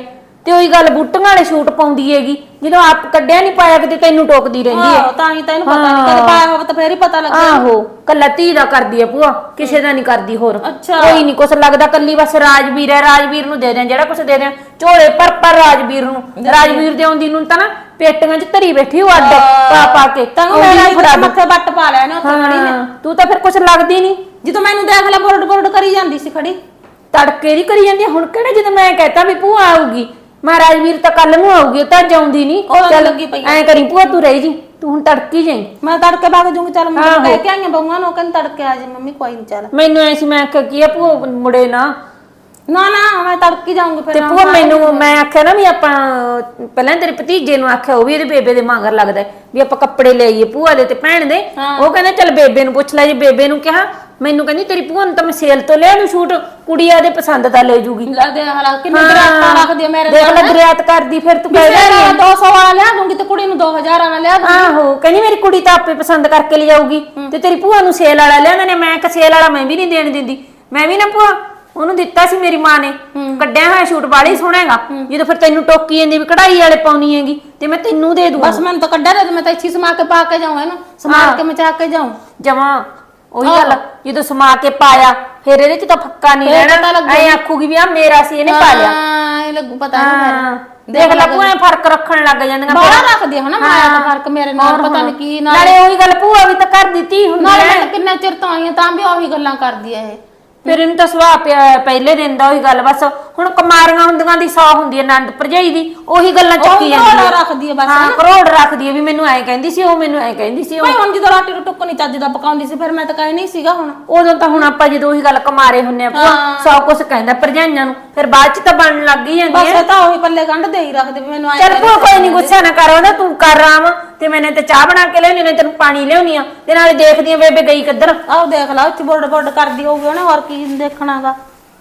[SPEAKER 2] ਤੇ ਉਹੀ ਗੱਲ ਬੂਟੀਆਂ ਵਾਲੇ ਸੂਟ ਪਾਉਂਦੀ ਹੈਗੀ ਜਦੋਂ ਆਪ ਕੱਢਿਆ ਨਹੀਂ ਪਾਇਆ ਕਿਤੇ ਤੈਨੂੰ ਟੋਕਦੀ ਰਹਿੰਦੀ
[SPEAKER 4] ਆਹੋ, ਤਾਂ ਹੀ ਤੈਨੂੰ ਪਤਾ ਨਹੀਂ ਕਦੇ ਪਾਇਆ ਹੋਵੇ ਤਾਂ ਫੇਰ ਹੀ ਪਤਾ ਲੱਗਿਆ
[SPEAKER 2] ਆਹੋ ਕੱਲਾ ਧੀ ਦਾ ਕਰਦੀ ਐ ਭੂਆ ਕਿਸੇ ਦਾ ਨਹੀਂ ਕਰਦੀ ਹੋਰ।
[SPEAKER 4] ਅੱਛਾ।
[SPEAKER 2] ਕੋਈ ਨਹੀਂ ਕੁਛ ਲੱਗਦਾ ਕੱਲੀ ਬਸ ਰਾਜਵੀਰ ਐ ਰਾਜਵੀਰ ਨੂੰ ਦੇ ਦਿਆਂ ਜਿਹੜਾ ਕੁਛ ਦੇ ਦਿਆਂ ਝੋਲੇ ਪਰ ਪਰ ਰਾਜਵੀਰ ਨੂੰ। ਰਾਜਵੀਰ ਦੇ ਆਉਂਦੀ ਨੂੰ ਤਾਂ ਨਾ ਪੇਟੀਆਂ 'ਚ ਧਰੀ ਬੈਠੀ ਉਹ ਅੱਡ ਪਾ ਪਾ ਕੇ
[SPEAKER 4] ਤੈਨੂੰ
[SPEAKER 2] ਉਹਦੀ
[SPEAKER 4] ਮੇਰਾ
[SPEAKER 2] ਨੂੰ ਫੜਾ ਦੂੰ।
[SPEAKER 4] ਮੱਥੇ ਬੱਟ ਪਾ ਲਿਆ ਨੇ ਉੱਥੇ ਖੜੀ ਨੇ
[SPEAKER 2] ਹਾਂ, ਤੂੰ ਤਾਂ ਫਿਰ ਕੁਛ ਲੱਗਦੀ ਨਹੀਂ
[SPEAKER 4] ਜਦੋਂ ਮੈਨੂੰ ਦੇਖ ਲੈ ਬੋਰਡ ਬੋਰਡ ਕਰੀ ਜਾਂਦੀ ਸੀ ਖੜੀ।
[SPEAKER 2] ਤੜਕੇ ਦੀ ਕਰੀ ਜਾਂਦੀ ਆ, ਹੁਣ ਕਿਹੜੇ ਜਦੋਂ ਮੈਂ ਕਹਤਾ ਵੀ ਭੂਆ ਆਊਗੀ ਮੈਂ ਰਾਜਵੀਰ ਤਾਂ ਕੱਲ ਨੂੰ ਉਹ ਤਾਂ ਜਾਉਂਦੀ ਨਹੀਂ।
[SPEAKER 4] ਉਹ ਤਾਂ ਲੱਗੀ ਪਈ ਆ।
[SPEAKER 2] ਐ ਕਰੀ ਭੂਆ ਤੂੰ ਰਹੀ ਜੀ ਤੂੰ ਹੁਣ ਤੜਕੀ ਜਾਈ।
[SPEAKER 4] ਮੈਂ ਤੜਕੇ ਬਾਗ ਜੂੰਗੀ ਚੱਲ ਮੈਂ
[SPEAKER 2] ਆਹੋ।
[SPEAKER 4] ਕਹਿ ਕੇ ਆਈਆਂ ਬਹੂਆਂ ਨੂੰ ਕਹਿੰਦੀ ਤੜਕੇ ਆ ਜੀ ਮੰਮੀ ਕੋਈ ਨਹੀਂ ਚੱਲ।
[SPEAKER 2] ਮੈਨੂੰ ਐ ਸੀ ਮੈਂ ਆਖਿਆ ਕੀ ਆ ਭੂਆ ਮੁੜੇ ਨਾ।
[SPEAKER 4] ਨਾ ਨਾ ਮੈਂ ਤੜਕੀ ਜਾਊਂਗੀ
[SPEAKER 2] ਤੇ
[SPEAKER 4] ਫਿਰ ਮੈਂ
[SPEAKER 2] ਭੂਆ ਮੈਨੂੰ ਮੈਂ ਆਖਿਆ ਨਾ ਵੀ ਆਪਾਂ ਪਹਿਲਾਂ ਤੇਰੇ ਭਤੀਜੇ ਨੂੰ ਆਖਿਆ ਉਹ ਵੀ ਇਹਦੇ ਬੇਬੇ ਦੇ ਮਗਰ ਲੱਗਦਾ ਹੈ, ਵੀ ਆਪਾਂ ਕੱਪੜੇ ਲੈ ਆਈਏ ਭੂਆ ਦੇ ਤੇ ਭੈਣ ਦੇ। ਉਹ ਕਹਿੰਦਾ ਚੱਲ ਬੇਬੇ ਨੂੰ ਪੁੱਛ ਲੈ ਜੇ ਬੇਬੇ ਨੂੰ ਕਿਹਾ ਮੈਨੂੰ ਕਹਿੰਦੀ ਤੇਰੀ ਭੂਆ ਨੂੰ ਤਾਂ ਮੈਂ ਸੇਲ ਤੋਂ ਲਿਆ ਨੂੰ ਸ਼ੂਟ ਕੁੜੀ ਆਦੇ ਪਸੰਦ ਦਾ ਲੈ ਜੂਗੀ।
[SPEAKER 4] ਲੈ ਦੇ ਹਾਲਾ ਕਿੰਨੇ ਗਰਾਟਾ ਰੱਖਦੀ ਆ ਮੇਰੇ
[SPEAKER 2] ਦੇਖ ਲੈ ਦਰਿਆਤ ਕਰਦੀ ਫਿਰ ਤੂੰ ਕਹਿ
[SPEAKER 4] ਮੇਰੇ
[SPEAKER 2] ਰਹੀ
[SPEAKER 4] ਨਾਲ 200 ਵਾਲਾ ਲਿਆ ਦੂੰਗੀ ਤੇ ਕੁੜੀ ਨੂੰ 2000 ਵਾਲਾ ਲਿਆ ਦੂੰਗੀ।
[SPEAKER 2] ਆਹੋ ਕਹਿੰਦੀ ਮੇਰੀ ਕੁੜੀ ਤਾਂ ਆਪੇ ਪਸੰਦ ਕਰਕੇ ਲੈ ਜਾਊਗੀ ਤੇ ਤੇਰੀ ਭੂਆ ਨੂੰ ਸੇਲ ਵਾਲਾ ਲਿਆਂਦਾ ਨੇ ਮੈਂ ਕਿ ਸੇਲ ਵਾਲਾ ਮੈਂ ਵੀ ਨਹੀਂ ਦੇਣ ਦਿੰਦੀ। ਮੈਂ ਵੀ ਨਾ ਭੂਆ ਉਹਨੂੰ ਦਿੱਤਾ ਸੀ ਮੇਰੀ ਮਾਂ ਨੇ। ਕੱਢਿਆ ਹੋਇਆ ਸ਼ੂਟ ਬਾਲੀ ਸੋਹਣਾਗਾ ਜਦੋਂ ਫਿਰ ਤੈਨੂੰ ਟੋਕੀ ਜਾਂਦੀ ਵੀ ਕਢਾਈ ਵਾਲੇ ਪਾਉਣੀ ਹੈਗੀ ਤੇ ਮੈਂ ਤੈਨੂੰ ਦੇ ਦੂੰਗਾ।
[SPEAKER 4] ਬਸ ਮੈਨੂੰ ਤਾਂ ਕੱਢਿਆ ਦੇ ਮੈਂ ਤਾਂ ਇੱਥੇ ਹੀ ਸਮਾ ਕੇ ਪਾ ਕੇ ਜਾਉਂ ਇਹਨੂੰ ਸਮਾਰ ਕੇ ਮਚਾ ਕੇ ਜਾਉਂ
[SPEAKER 2] ਜਮਾ ਉਹੀ ਗੱਲ ਜਦੋਂ ਸਮਾ ਕੇ ਪਾਇਆ ਫਿਰ ਇਹਦੇ ਚ ਤਾਂ ਫੱਕਾ ਨਹੀਂ
[SPEAKER 4] ਫਿਰ ਪਤਾ
[SPEAKER 2] ਰਹਿਣਾ
[SPEAKER 4] ਲੱਗੂ।
[SPEAKER 2] ਐ ਆਖੂਗੀ ਵੀ ਆ ਮੇਰਾ ਸੀ ਇਹਨੇ ਪਾ ਲਿਆ।
[SPEAKER 4] ਹਾਂ ਇਹ ਲੱਗੂ ਪਤਾ ਨਹੀਂ
[SPEAKER 2] ਹਾਂ। ਦੇਖ ਲੈ ਭੂਆ ਐਂ ਫ਼ਰਕ ਰੱਖਣ ਲੱਗ ਜਾਂਦੀਆਂ
[SPEAKER 4] ਬਾਹਲਾ
[SPEAKER 2] ਫਿਰ।
[SPEAKER 4] ਰੱਖਦੀ ਹਨਾ ਮਾਇਆ ਦਾ ਫ਼ਰਕ ਮੇਰੇ ਨਾਲ ਪਤਾ ਨਹੀਂ ਕੀ ਨਾਲ
[SPEAKER 2] ਨਾਲੇ ਉਹੀ ਗੱਲ ਭੂਆ ਵੀ ਤਾਂ ਕਰ ਦਿੱਤੀ ਹੁੰਦੀ
[SPEAKER 4] ਨਾਲੇ
[SPEAKER 2] ਹੈ
[SPEAKER 4] ਮੈਂ ਤਾਂ ਕਿੰਨਾ ਚਿਰ ਤੋਂ ਆਈ ਤਾਂ ਵੀ ਉਹੀ ਗੱਲਾਂ ਕਰਦੀ ਆ ਇਹ।
[SPEAKER 2] ਫਿਰ ਇਹਨੂੰ ਤਾਂ ਸੁਭਾਅ ਪਿਆ ਹੈ ਪਹਿਲੇ ਦਿਨ ਦਾ ਉਹੀ ਗੱਲ ਬਸ ਹੁਣ ਕੁਮਾਰੀਆਂ ਹੁੰਦੀਆਂ ਦੀ ਸੌ ਹੁੰਦੀ ਹੈ ਆਨੰਦ ਭਰਜਾਈ ਦੀ ਉਹੀ ਗੱਲਾਂ ਚੱਕੀ
[SPEAKER 4] ਉਹ
[SPEAKER 2] ਜਾਂਦੀ
[SPEAKER 4] ਕਰੋੜ
[SPEAKER 2] ਹੈ।
[SPEAKER 4] ਰੱਖਦੀ ਆ ਬਸ
[SPEAKER 2] ਹਾਂ ਕਰੋੜ ਰੱਖਦੀ ਹੈ ਵੀ ਮੈਨੂੰ ਐਂ ਕਹਿੰਦੀ ਸੀ ਉਹ ਮੈਨੂੰ ਐਂ ਕਹਿੰਦੀ ਸੀ ਉਹ।
[SPEAKER 4] ਭਾਈ ਹੁਣ ਜਦੋਂ ਰਾਟੀ ਨੂੰ ਟੁੱਕ ਨਹੀਂ ਚੱਜ ਦਾ ਪਕਾਉਂਦੀ ਸੀ ਫਿਰ ਮੈਂ ਤਾਂ ਕਹਿ ਨਹੀਂ ਸੀਗਾ ਹੁਣ।
[SPEAKER 2] ਉਦੋਂ ਤਾਂ ਹੁਣ ਆਪਾਂ ਜਦੋਂ ਉਹੀ ਗੱਲ ਕੁਮਾਰੇ ਹੁੰਨੇ ਆ ਭੂਆ ਸੌ ਕੁਛ ਕਹਿੰਦਾ ਭਰਜਾਈਆਂ ਨੂੰ ਫਿਰ ਬਾਅਦ ਚ ਤਾਂ ਬਣਨ ਲੱਗ ਹੀ ਜਾਂਦੀ
[SPEAKER 4] ਬਸ
[SPEAKER 2] ਹੈ।
[SPEAKER 4] ਇਹ ਤਾਂ ਉਹੀ ਪੱਲੇ ਗੰਢ ਦੇ ਹੀ ਰੱਖਦੇ ਵੀ ਮੈਨੂੰ ਐਂ
[SPEAKER 2] ਚੱਲ ਭੂਆ ਕੋਈ ਨਹੀਂ ਗੁੱਸਾ ਨਾ ਕਰ ਉਹਦਾ ਤੂੰ ਕਰ ਰਾਮ ਤੇ ਮੈਨੇ ਤੇ ਚਾਹ ਬਣਾ ਕੇ ਲਿਆਉਣੀ ਨੇ ਤੈਨੂੰ ਪਾਣੀ ਲਿਆਉਣੀ ਆ। ਤੇ ਨਾਲੇ ਦੇਖਦੀ ਆ ਬੇਬੇ ਗਈ ਕਿੱਧਰ।
[SPEAKER 4] ਆਹ ਦੇਖ ਲਾ ਉੱਚ ਬੋਰਡ ਬੋਰਡ ਕਰਦੀ ਹੋਊਗੀ, ਉਹਨੇ ਹੋਰ ਕੀ ਦੇਖਣਾਗਾ।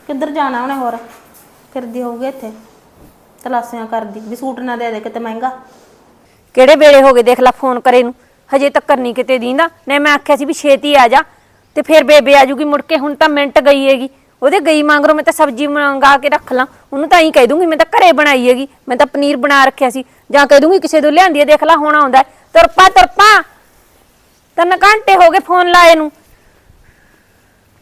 [SPEAKER 4] ਕਿੱਧਰ ਜਾਣਾ ਉਹਨੇ ਹੋਰ? ਫਿਰਦੀ ਹੋਊਗੀ ਇੱਥੇ। ਤਲਾਸੀਆਂ ਕਰਦੀ, ਵੀ ਸੂਟ ਨਾ ਦੇ ਦੇ ਕਿਤੇ ਮਹਿੰਗਾ।
[SPEAKER 2] ਕਿਹੜੇ ਵੇਲੇ ਹੋ ਗਏ ਦੇਖ ਲੈ ਫੋਨ ਕਰੇ ਨੂੰ। ਹਜੇ ਤੱਕ ਨਹੀਂ ਕਿਤੇ ਦੀਂਦਾ। ਨੇ ਮੈਂ ਆਖਿਆ ਸੀ ਵੀ ਛੇਤੀ ਆ ਜਾ। ਤੇ ਫਿਰ ਬੇਬੇ ਆ ਜੂਗੀ, ਮੁੜ ਕੇ ਹੁਣ ਤਾਂ ਮਿੰਟ ਗਈ ਹੈਗੀ। ਉਹਦੇ ਗਈ ਮੰਗਰੋ ਮੈਂ ਤਾਂ ਸਬਜ਼ੀ ਮੰਗਾ ਕੇ ਰੱਖ ਲਾਂ। ਉਹਨੂੰ ਤਾਂ ਹੀ ਕਹਿ ਦੂੰਗੀ, ਮੈਂ ਤਾਂ ਘਰੇ ਬਣਾਈ ਹੈਗੀ। ਮੈਂ ਤਾਂ ਪਨੀਰ ਬਣਾ ਰੱਖਿਆ ਸੀ। ਜਾਂ ਕਹਿ ਦੂੰਗੀ ਕਿਸੇ ਤੋਂ ਲਿਆਂਦੀ ਹੈ ਦੇਖ ਲੈ ਹੁਣ ਆਉਂਦਾ ਹੈ। ਤੁਰਪਾ ਤੁਰਪਾ। ਤਿੰਨ ਘੰਟੇ ਹੋ ਗਏ ਫੋਨ ਲਾਏ ਨੂੰ।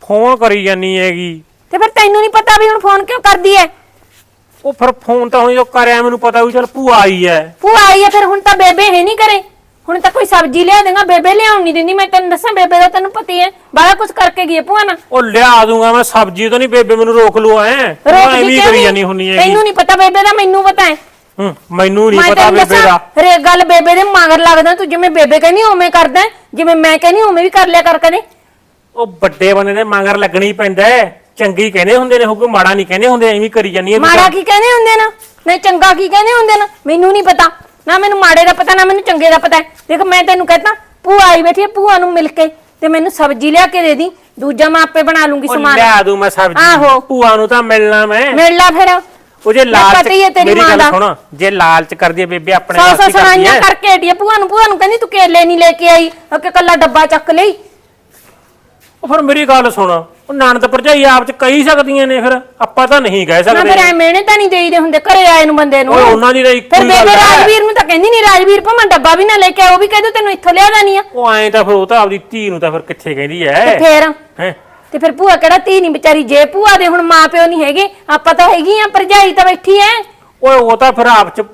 [SPEAKER 1] ਫੋਨ ਕਰੀ ਜਾਨੀ ਹੈਗੀ।
[SPEAKER 2] ਤੇ ਫਿਰ ਤੈਨੂੰ ਨਹੀਂ ਪਤਾ ਵੀ ਹੁਣ ਫੋਨ ਕਿਉਂ ਕਰਦੀ ਐ
[SPEAKER 1] ਉਹ ਫਿਰ ਫੋਨ ਤਾਂ ਹੁਣ ਜੋ ਕਰਿਆ ਮੈਨੂੰ ਪਤਾ ਵੀ ਚਲ ਭੂਆ ਆਈ ਐ
[SPEAKER 2] ਭੂਆ ਆਈ ਐ ਫਿਰ ਹੁਣ ਤਾਂ ਬੇਬੇ ਹੈ ਨਹੀਂ ਕਰੇ ਹੁਣ ਤਾਂ ਕੋਈ ਸਬਜ਼ੀ ਲਿਆ ਦੇਗਾ ਬੇਬੇ ਲਿਆਉਣ ਨਹੀਂ ਦਿੰਦੀ। ਮੈਂ ਤੈਨੂੰ ਦੱਸਾਂ ਬੇਬੇ ਦਾ ਤੈਨੂੰ ਪਤਾ ਹੀ। ਐ ਬਾਹਲਾ ਕੁਝ ਕਰਕੇ ਗਈ ਐ ਭੂਆ ਨਾ
[SPEAKER 1] ਉਹ ਲਿਆ ਦੂੰਗਾ ਮੈਂ ਸਬਜ਼ੀ ਤੋਂ ਨਹੀਂ ਬੇਬੇ ਮੈਨੂੰ ਰੋਕ ਲੂ ਐ
[SPEAKER 2] ਰੋਕ
[SPEAKER 1] ਐਵੇਂ
[SPEAKER 2] ਦੀ
[SPEAKER 1] ਹੀ
[SPEAKER 2] ਕਿਉਂ
[SPEAKER 1] ਕਰੀ
[SPEAKER 2] ਨੀ?
[SPEAKER 1] ਜਾਨੀ ਹੁੰਨੀ ਹੈਗੀ।
[SPEAKER 2] ਤੈਨੂੰ ਨਹੀਂ ਪਤਾ ਬੇਬੇ ਦਾ ਮੈਨੂੰ ਪਤਾ ਹੈ।
[SPEAKER 1] ਹੂੰ, ਮੈਨੂੰ ਨਹੀਂ
[SPEAKER 2] ਮੈਂ
[SPEAKER 1] ਪਤਾ
[SPEAKER 2] ਤੈਨੂੰ
[SPEAKER 1] ਬੇਬੇ ਦਾ
[SPEAKER 2] ਦੱਸਾਂ ਹਰੇਕ ਗੱਲ ਬੇਬੇ ਦੇ ਮਗਰ ਲੱਗਦਾ ਤੂੰ ਜਿਵੇਂ ਬੇਬੇ ਕਹਿੰਦੀ ਉਵੇਂ ਕਰਦਾ ਹੈ, ਜਿਵੇਂ ਮੈਂ ਕਹਿੰਦੀ ਉਵੇਂ ਵੀ ਕਰ ਲਿਆ ਕਰ ਕਦੇ
[SPEAKER 1] ਉਹ ਵੱਡੇ ਬੰਦੇ ਦੇ ਮਗਰ ਲੱਗਣਾ ਹੀ ਪੈਂਦਾ ਹੈ। ਚੰਗੀ ਕਹਿੰਦੇ ਹੁੰਦੇ ਨੇ ਹੁਕਮ ਮਾੜਾ ਨਹੀਂ ਕਹਿੰਦੇ ਹੁੰਦੇ ਐਵੇਂ ਹੀ ਕਰੀ ਐ ਤੂੰ
[SPEAKER 2] ਮਾੜਾ
[SPEAKER 1] ਤਾਂ।
[SPEAKER 2] ਕੀ ਕਹਿੰਦੇ ਹੁੰਦੇ ਨਾ ਨਹੀਂ ਚੰਗਾ ਕੀ ਕਹਿੰਦੇ ਹੁੰਦੇ ਨਾ ਮੈਨੂੰ ਨਹੀਂ ਪਤਾ ਨਾ ਮੈਨੂੰ ਮਾੜੇ ਦਾ ਪਤਾ ਨਾ ਮੈਨੂੰ ਚੰਗੇ ਦਾ ਪਤਾ ਹੈ। ਦੇਖ ਮੈਂ ਤੈਨੂੰ ਕਹਤਾ ਭੂਆ ਆਈ ਬੈਠੀ ਹੈ ਭੂਆ ਨੂੰ ਮਿਲ ਕੇ ਤੇ ਮੈਨੂੰ ਸਬਜ਼ੀ ਲਿਆ ਕੇ ਦੇ ਦੀ ਦੂਜਾ ਮੈਂ ਆਪੇ ਬਣਾ ਲੂੰਗੀ
[SPEAKER 1] ਉਹ
[SPEAKER 2] ਸਮਾਨ
[SPEAKER 1] ਲਿਆ ਦੂੰ ਮੈਂ ਸਬਜ਼ੀ
[SPEAKER 2] ਆਹੋ।
[SPEAKER 1] ਭੂਆ ਨੂੰ ਤਾਂ ਮਿਲਣਾ ਮੈਂ
[SPEAKER 2] ਮਿਲ ਲਾ ਫਿਰ
[SPEAKER 1] ਉਹ ਜੇ
[SPEAKER 2] ਮੈਨੂੰ
[SPEAKER 1] ਲਾਲਚ
[SPEAKER 2] ਪਤਾ ਹੀ ਹੈ ਤੇਰੀ
[SPEAKER 1] ਮੇਰੀ
[SPEAKER 2] ਮਾਂ
[SPEAKER 1] ਗੱਲ
[SPEAKER 2] ਦਾ।
[SPEAKER 1] ਸੁਣ ਜੇ ਲਾਲਚ ਕਰਦੀ ਹੈ ਬੇਬੇ ਆਪਣੇ
[SPEAKER 2] ਸੌ
[SPEAKER 1] ਵਾਸਤੇ
[SPEAKER 2] ਸੌ
[SPEAKER 1] ਕਰਦੀ
[SPEAKER 2] ਸੁਣਾਈਆਂ
[SPEAKER 1] ਹੈ।
[SPEAKER 2] ਕਰਕੇ ਹੈ ਭੂਆ ਨੂੰ ਭੂਆ ਨੂੰ ਕਹਿੰਦੀ ਤੂੰ ਕੇਲੇ ਨਹੀਂ ਲੈ ਕੇ ਆਈ ਉਹ ਕਿ ਕੱਲਾ ਡੱਬਾ ਚੱਕ ਲਈ।
[SPEAKER 1] ਹੁਣ ਮੇਰੀ ਗੱਲ ਸੁਣ ਉਹ ਨਣਦ ਭਰਜਾਈ ਆਪ ਚ ਕਹੀ ਸਕਦੀਆਂ ਨੇ ਫਿਰ ਆਪਾਂ ਤਾਂ ਨਹੀਂ ਕਹਿ
[SPEAKER 2] ਨਾ ਫਿਰ
[SPEAKER 1] ਸਕਦੇ
[SPEAKER 2] ਐ ਮਿਹਣੇ ਤਾਂ ਨਹੀਂ ਦੇਈਦੇ ਹੁੰਦੇ ਘਰੇ ਆਏ ਨੂੰ ਬੰਦੇ ਨੂੰ।
[SPEAKER 1] ਓਏ ਉਹਨਾਂ ਦੀ ਤਾਂ ਇੱਕੋ
[SPEAKER 2] ਫਿਰ
[SPEAKER 1] ਹੀ ਗੱਲ
[SPEAKER 2] ਬੇਬੇ
[SPEAKER 1] ਹੈ।
[SPEAKER 2] ਰਾਜਵੀਰ ਨੂੰ ਤਾਂ ਕਹਿੰਦੀ ਨਹੀਂ ਰਾਜਵੀਰ ਭਾਵੇਂ ਡੱਬਾ ਵੀ ਨਾ ਲੈ ਕੇ ਆਓ ਵੀ ਕਹਿ ਦੂ ਤੈਨੂੰ ਇੱਥੋਂ ਲਿਆ ਦਾਨੀ ਆ।
[SPEAKER 1] ਉਹ ਐਂ ਤਾਂ ਫਿਰ ਉਹ ਤਾਂ ਆਪਦੀ ਧੀ ਨੂੰ ਤਾਂ ਫਿਰ ਕਿੱਥੇ ਕਹਿੰਦੀ
[SPEAKER 2] ਤੇ
[SPEAKER 1] ਐ
[SPEAKER 2] ਫੇਰ?
[SPEAKER 1] ਹੈ?
[SPEAKER 2] ਤੇ ਫਿਰ ਭੂਆ ਕਿਹੜਾ ਧੀ ਨਹੀਂ ਵਿਚਾਰੀ? ਜੇ ਭੂਆ ਦੇ ਹੁਣ ਮਾਂ ਪਿਓ ਨਹੀਂ ਹੈਗੇ ਆਪਾਂ ਤਾਂ ਹੈਗੀ ਆ ਭਰਜਾਈ ਤਾਂ ਬੈਠੀ ਐ।
[SPEAKER 1] ਓਏ ਉਹ ਤਾਂ ਫਿਰ ਆਪ ਚ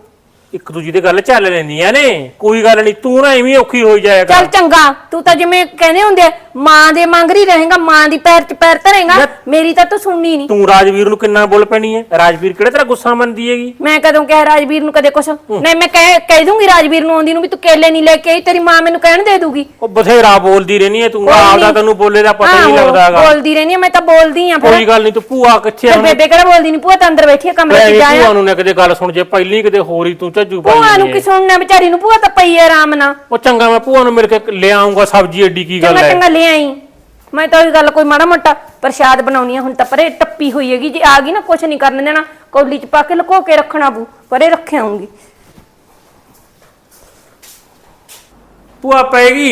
[SPEAKER 1] ਇੱਕ ਦੂਜੀ ਦੀ ਗੱਲ ਚੱਲ ਲੈਂਦੀਆਂ ਨੇ। ਕੋਈ ਗੱਲ ਨਹੀਂ ਤੂੰ ਨਾ ਐਵੇਂ ਔਖੀ ਹੋਈ ਜਾਇਆ
[SPEAKER 2] ਚੱਲ ਚੰਗਾ ਤੂੰ ਤਾਂ ਜਿਵੇਂ ਕਹਿੰਦੇ ਹੁੰਦੇ ਆ, ਮਾਂ ਦੇ ਮੰਗਰੀ ਰਹੇਗਾ ਮਾਂ ਦੀ ਪੈਰ 'ਚ ਪੈਰ ਧਰੇਗਾ ਮੇਰੀ ਤਾਂ ਤੂੰ ਸੁਣਨੀ ਨਹੀਂ।
[SPEAKER 1] ਤੂੰ ਰਾਜਵੀਰ ਨੂੰ ਕਿੰਨਾ ਬੋਲ ਪੈਣੀ ਹੈ? ਰਾਜਵੀਰ ਕਿਹੜੇ ਤੇਰਾ ਗੁੱਸਾ ਮੰਨਦੀ ਹੈਗੀ?
[SPEAKER 2] ਮੈਂ ਕਦੋਂ ਕਿਹਾ ਰਾਜਵੀਰ ਨੂੰ ਕਦੇ ਕੁਛ? ਨਹੀਂ ਮੈਂ ਕਹਿ ਕਹਿ ਦੂੰਗੀ ਰਾਜਵੀਰ ਨੂੰ ਆਉਂਦੀ ਨੂੰ ਵੀ ਤੂੰ ਕੇਲੇ ਨਹੀਂ ਲੈ ਕੇ ਆਈ ਤੇਰੀ ਮਾਂ ਮੈਨੂੰ ਕਹਿਣ ਦੇ ਦੂਗੀ।
[SPEAKER 1] ਉਹ ਬਥੇਰਾ ਬੋਲਦੀ ਰਹਿਣੀ ਹੈ ਤੂੰ ਆਪਦਾ। ਤੈਨੂੰ ਬੋਲੇ ਦਾ ਪਤਾ ਨਹੀਂ ਲੱਗਦਾ ਹੈਗਾ।
[SPEAKER 2] ਬੋਲਦੀ ਰਹਿੰਦੀ ਆ, ਮੈਂ ਤਾਂ ਬੋਲਦੀ ਆ
[SPEAKER 1] ਕੋਈ ਗੱਲ ਨਹੀਂ ਤੂੰ ਭੂਆ ਕਿੱਥੇ ਆ
[SPEAKER 2] ਬੇਬੇ ਕਿਹੜਾ ਬੋਲਦੀ ਨਹੀਂ? ਭੂਆ ਤਾਂ ਅੰਦਰ ਬੈਠੀ ਆ ਕਮਰੇ 'ਚ
[SPEAKER 1] ਭੂਆ
[SPEAKER 2] ਜਾਇਆ
[SPEAKER 1] ਨੂੰ ਨਾ ਕਿਤੇ ਗੱਲ ਸੁਣ ਜੇ ਪਹਿਲੀ ਕਿਤੇ ਹੋਰ ਹੀ ਤੂੰ ਝੱਜੂ ਪਾਈ
[SPEAKER 2] ਭੂਆ ਨੂੰ ਕੀ
[SPEAKER 1] ਹੈ।
[SPEAKER 2] ਸੁਣਨਾ ਵਿਚਾਰੀ ਨੂੰ ਭੂਆ ਤਾਂ ਪਈ ਐ ਆਰਾਮ ਨਾਲ।
[SPEAKER 1] ਉਹ ਚੰਗਾ ਮੈਂ ਭੂਆ ਨੂੰ ਮਿਲ ਕੇ ਲੈ ਆਉਂਗਾ ਸਬਜ਼ੀ ਏਡੀ ਕੀ ਗੱਲ ਹੈ?
[SPEAKER 2] ਚੰਗਾ ਲੈ ਆਈ ਮੈਂ ਤਾਂ ਉਹੀ ਗੱਲ ਕੋਈ ਮਾੜਾ ਮੋਟਾ ਪ੍ਰਸ਼ਾਦ ਬਣਾਉਣੀ ਆ ਹੁਣ ਤਾਂ ਪਰੇ ਟੱਪੀ ਹੋਈ ਹੈਗੀ ਜੇ ਆ ਗਈ ਨਾ ਕੁਛ ਨਹੀਂ ਕਰਨ ਦੇਣਾ ਕੌਲੀ 'ਚ ਪਾ ਕੇ ਲੁਕੋ ਕੇ ਰੱਖਣਾ ਬੂ ਪਰੇ ਰੱਖਿਆ ਆਉਂਗੀ।
[SPEAKER 1] ਭੂਆ ਪੈਗੀ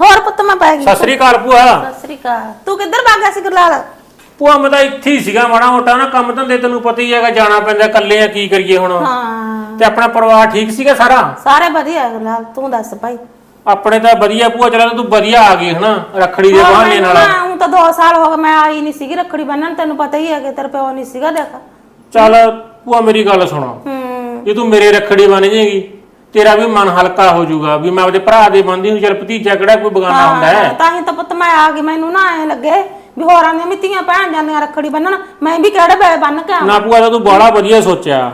[SPEAKER 4] ਹੋਰ ਪੁੱਤ ਮੈਂ ਪੈ ਗਈ।
[SPEAKER 1] ਸਤਿ ਸ੍ਰੀ ਅਕਾਲ ਭੂਆ।
[SPEAKER 4] ਸਤਿ ਸ੍ਰੀ ਅਕਾਲ। ਤੂੰ ਕਿੱਧਰ ਭੱਗ ਗਿਆ ਸੀ ਗੁਰਲਾਲ?
[SPEAKER 1] ਭੂਆ ਮੈਂ ਤਾਂ ਇੱਥੇ ਹੀ ਸੀਗਾ ਮਾੜਾ ਮੋਟਾ ਨਾ ਕੰਮ ਧੰਦੇ ਤੈਨੂੰ ਪਤਾ ਹੀ ਹੈਗਾ ਜਾਣਾ ਪੈਂਦਾ ਇਕੱਲੇ ਆ ਕੀ ਕਰੀਏ ਹੁਣ?
[SPEAKER 4] ਹਾਂ।
[SPEAKER 1] ਤੇ ਆਪਣਾ ਪਰਿਵਾਰ ਠੀਕ ਸੀਗਾ ਸਾਰਾ?
[SPEAKER 4] ਸਾਰੇ ਵਧੀਆ ਗੁਰਲਾਲ ਤੂੰ ਦੱਸ ਭਾਈ।
[SPEAKER 1] ਆਪਣੇ ਤਾਂ ਵਧੀਆ ਭੂਆ ਚਲਾ ਤੂੰ ਵਧੀਆ ਆ ਗਈ ਹਨਾ ਰੱਖੜੀ ਦੇ ਬਹਾਨੇ ਨਾਲ।
[SPEAKER 4] ਹਾਂ ਤਾਂ 2 ਸਾਲ ਹੋ ਗਏ ਮੈਂ ਆਈ ਨਹੀਂ ਸੀਗੀ ਰੱਖੜੀ ਬੰਨਣ ਤੈਨੂੰ ਪਤਾ ਹੀ ਹੈ ਕਿ ਤੇਰੇ ਪਿਓ ਨਹੀਂ ਸੀਗਾ ਦੇਖ।
[SPEAKER 1] ਚੱਲ ਭੂਆ ਮੇਰੀ ਗੱਲ ਸੁਣੋ।
[SPEAKER 4] ਹੂੰ।
[SPEAKER 1] ਜੇ ਤੂੰ ਮੇਰੇ ਰੱਖੜੀ ਬਣ ਜਾਏਗੀ ਤੇਰਾ ਵੀ ਮਨ ਹਲਕਾ ਹੋ ਜਾਊਗਾ ਵੀ ਮੈਂ ਆਪਦੇ ਭਰਾ ਦੇ ਬੰਦੀ ਨੂੰ ਚੱਲ ਭਤੀਜਾ ਕਿਹੜਾ ਕੋਈ ਬਗਾਨਾ ਹੁੰਦਾ ਹੈ?
[SPEAKER 4] ਤਾਂ ਹੀ ਤਾਂ ਪੁੱਤ ਮੈਂ ਆ ਗਈ ਮੈਨੂੰ ਨਾ ਐ ਲੱਗੇ ਵੀ ਹੋਰਾਂ ਦੀਆਂ ਮਿੱਤੀਆਂ ਭੈਣ ਜਾਂਦੀਆਂ ਰੱਖੜੀ ਬੰਨਣ ਮੈਂ ਵੀ ਕਿਹੜੇ ਵੇ ਬੰਨ ਕੇ ਆਵਾਂ?
[SPEAKER 1] ਨਾ ਭੂਆ ਤਾਂ ਤੂੰ ਬੜਾ ਵਧੀਆ ਸੋਚਿਆ।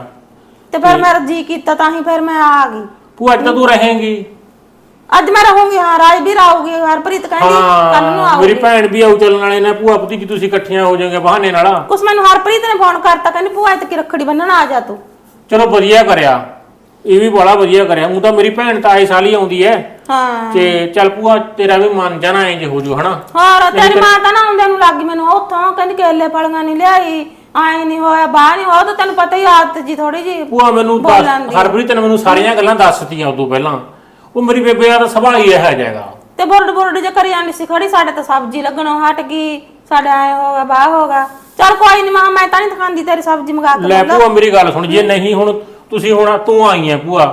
[SPEAKER 4] ਤੇ ਫਿਰ ਮੇਰਾ ਜੀ ਕੀਤਾ ਤਾਂ ਹੀ ਫਿਰ ਮੈਂ ਆ ਗਈ।
[SPEAKER 1] ਭੂਆ ਅੱਜ ਤਾਂ ਤੂੰ ਰਹੇਂਗੀ।
[SPEAKER 4] ਅੱਜ ਮੈਂ ਰਹੂੰਗੀ ਹਾਂ ਰਾਜਵੀਰ ਆਊਗੀ ਹਰਪ੍ਰੀਤ ਕਹਿੰਦੀ ਕੱਲ ਨੂੰ
[SPEAKER 1] ਹਾਂ ਮੇਰੀ ਭੈਣ ਵੀ ਆਉ ਚੱਲਣ ਵਾਲੇ ਨੇ ਭੂਆ ਭਤੀਜੀ ਤੁਸੀਂ ਇਕੱਠੀਆਂ ਹੋ ਜਾਓਗੇ ਬਹਾਨੇ ਨਾਲ।
[SPEAKER 4] ਕੁਛ ਮੈਨੂੰ ਹਰਪ੍ਰੀਤ ਨੇ ਫੋਨ ਕਰਤਾ ਕਹਿੰਦੀ ਭੂਆ ਇੱਥੇ ਰੱਖੜੀ ਬੰਨਣ ਆ ਜਾ ਤੂੰ?
[SPEAKER 1] ਚਲੋ ਵਧੀਆ ਕਰਿਆ ਇਹ ਵੀ ਬੜਾ ਵਧੀਆ ਕਰਿਆ ਉਹ ਤਾਂ ਮੇਰੀ ਭੈਣ ਤਾਂ ਆਏ ਸਾਲ ਹੀ ਆਉਂਦੀ ਐ।
[SPEAKER 4] ਹਾਂ।
[SPEAKER 1] ਤੇ ਚੱਲ ਭੂਆ ਤੇਰਾ ਵੀ ਮਨ ਜਾਣਾ ਐ ਜੇ ਹੋ ਜੂ ਹਨਾ?
[SPEAKER 4] ਹੋਰ ਤੇਰੀ ਮਾਂ ਤਾਂ ਨਾ ਆਉਂਦੇ ਨੂੰ ਲੱਗ ਗਈ ਮੈਨੂੰ ਉੱਥੋਂ ਕਹਿੰਦੀ ਕੇਲੇ ਫਲੀਆਂ ਨਹੀਂ ਲਿਆਈ ਆਏ ਨਹੀਂ ਹੋਇਆ ਬਾਹਰ ਨਹੀਂ ਹੋਇਆ ਉਹ ਤਾਂ ਤੈਨੂੰ ਪਤਾ ਹੀ ਆਦਤ ਜੀ ਥੋੜੀ ਜੀ
[SPEAKER 1] ਭੂਆ ਮੈਨੂੰ ਦੱਸ
[SPEAKER 4] ਬੋਲਣ ਦੀ।
[SPEAKER 1] ਹਰਪ੍ਰੀਤ ਨੇ ਮੈਨੂੰ ਸਾਰੀਆਂ ਗੱਲਾਂ ਦੱਸਤੀਆਂ ਉਦੋਂ ਪਹਿਲਾਂ। ਉਹ ਮੇਰੀ ਬੇਬੇ ਦਾ ਸੁਭਾਅ ਹੀ ਇਹੋ ਜਾਏਗਾ
[SPEAKER 4] ਤੇ ਬੁਰਡ ਬੁਰਡ ਜੇ ਕਰੀ ਜਾਂਦੀ ਸੀ ਖੜੀ ਸਾਡੇ ਤਾਂ ਸਬਜ਼ੀ ਲੱਗਣੋਂ ਹਟ ਗਈ ਸਾਡੇ ਆਏ ਹੋਗਾ ਬਾਹ ਹੋਗਾ ਚਲ ਕੋਈ ਨਹੀਂ ਮਾਂ ਮੈਂ ਤਾਂ ਨਹੀਂ ਖਾਂਦੀ ਤੇਰੀ ਸਬਜ਼ੀ ਮੰਗਾ ਕੇ
[SPEAKER 1] ਲੈ
[SPEAKER 4] ਲੈ।
[SPEAKER 1] ਭੂਆ ਮੇਰੀ ਗੱਲ ਸੁਣ ਜੇ ਨਹੀਂ ਹੁਣ ਤੁਸੀਂ ਹੁਣ ਤੂੰ ਆਈ ਐ ਭੂਆ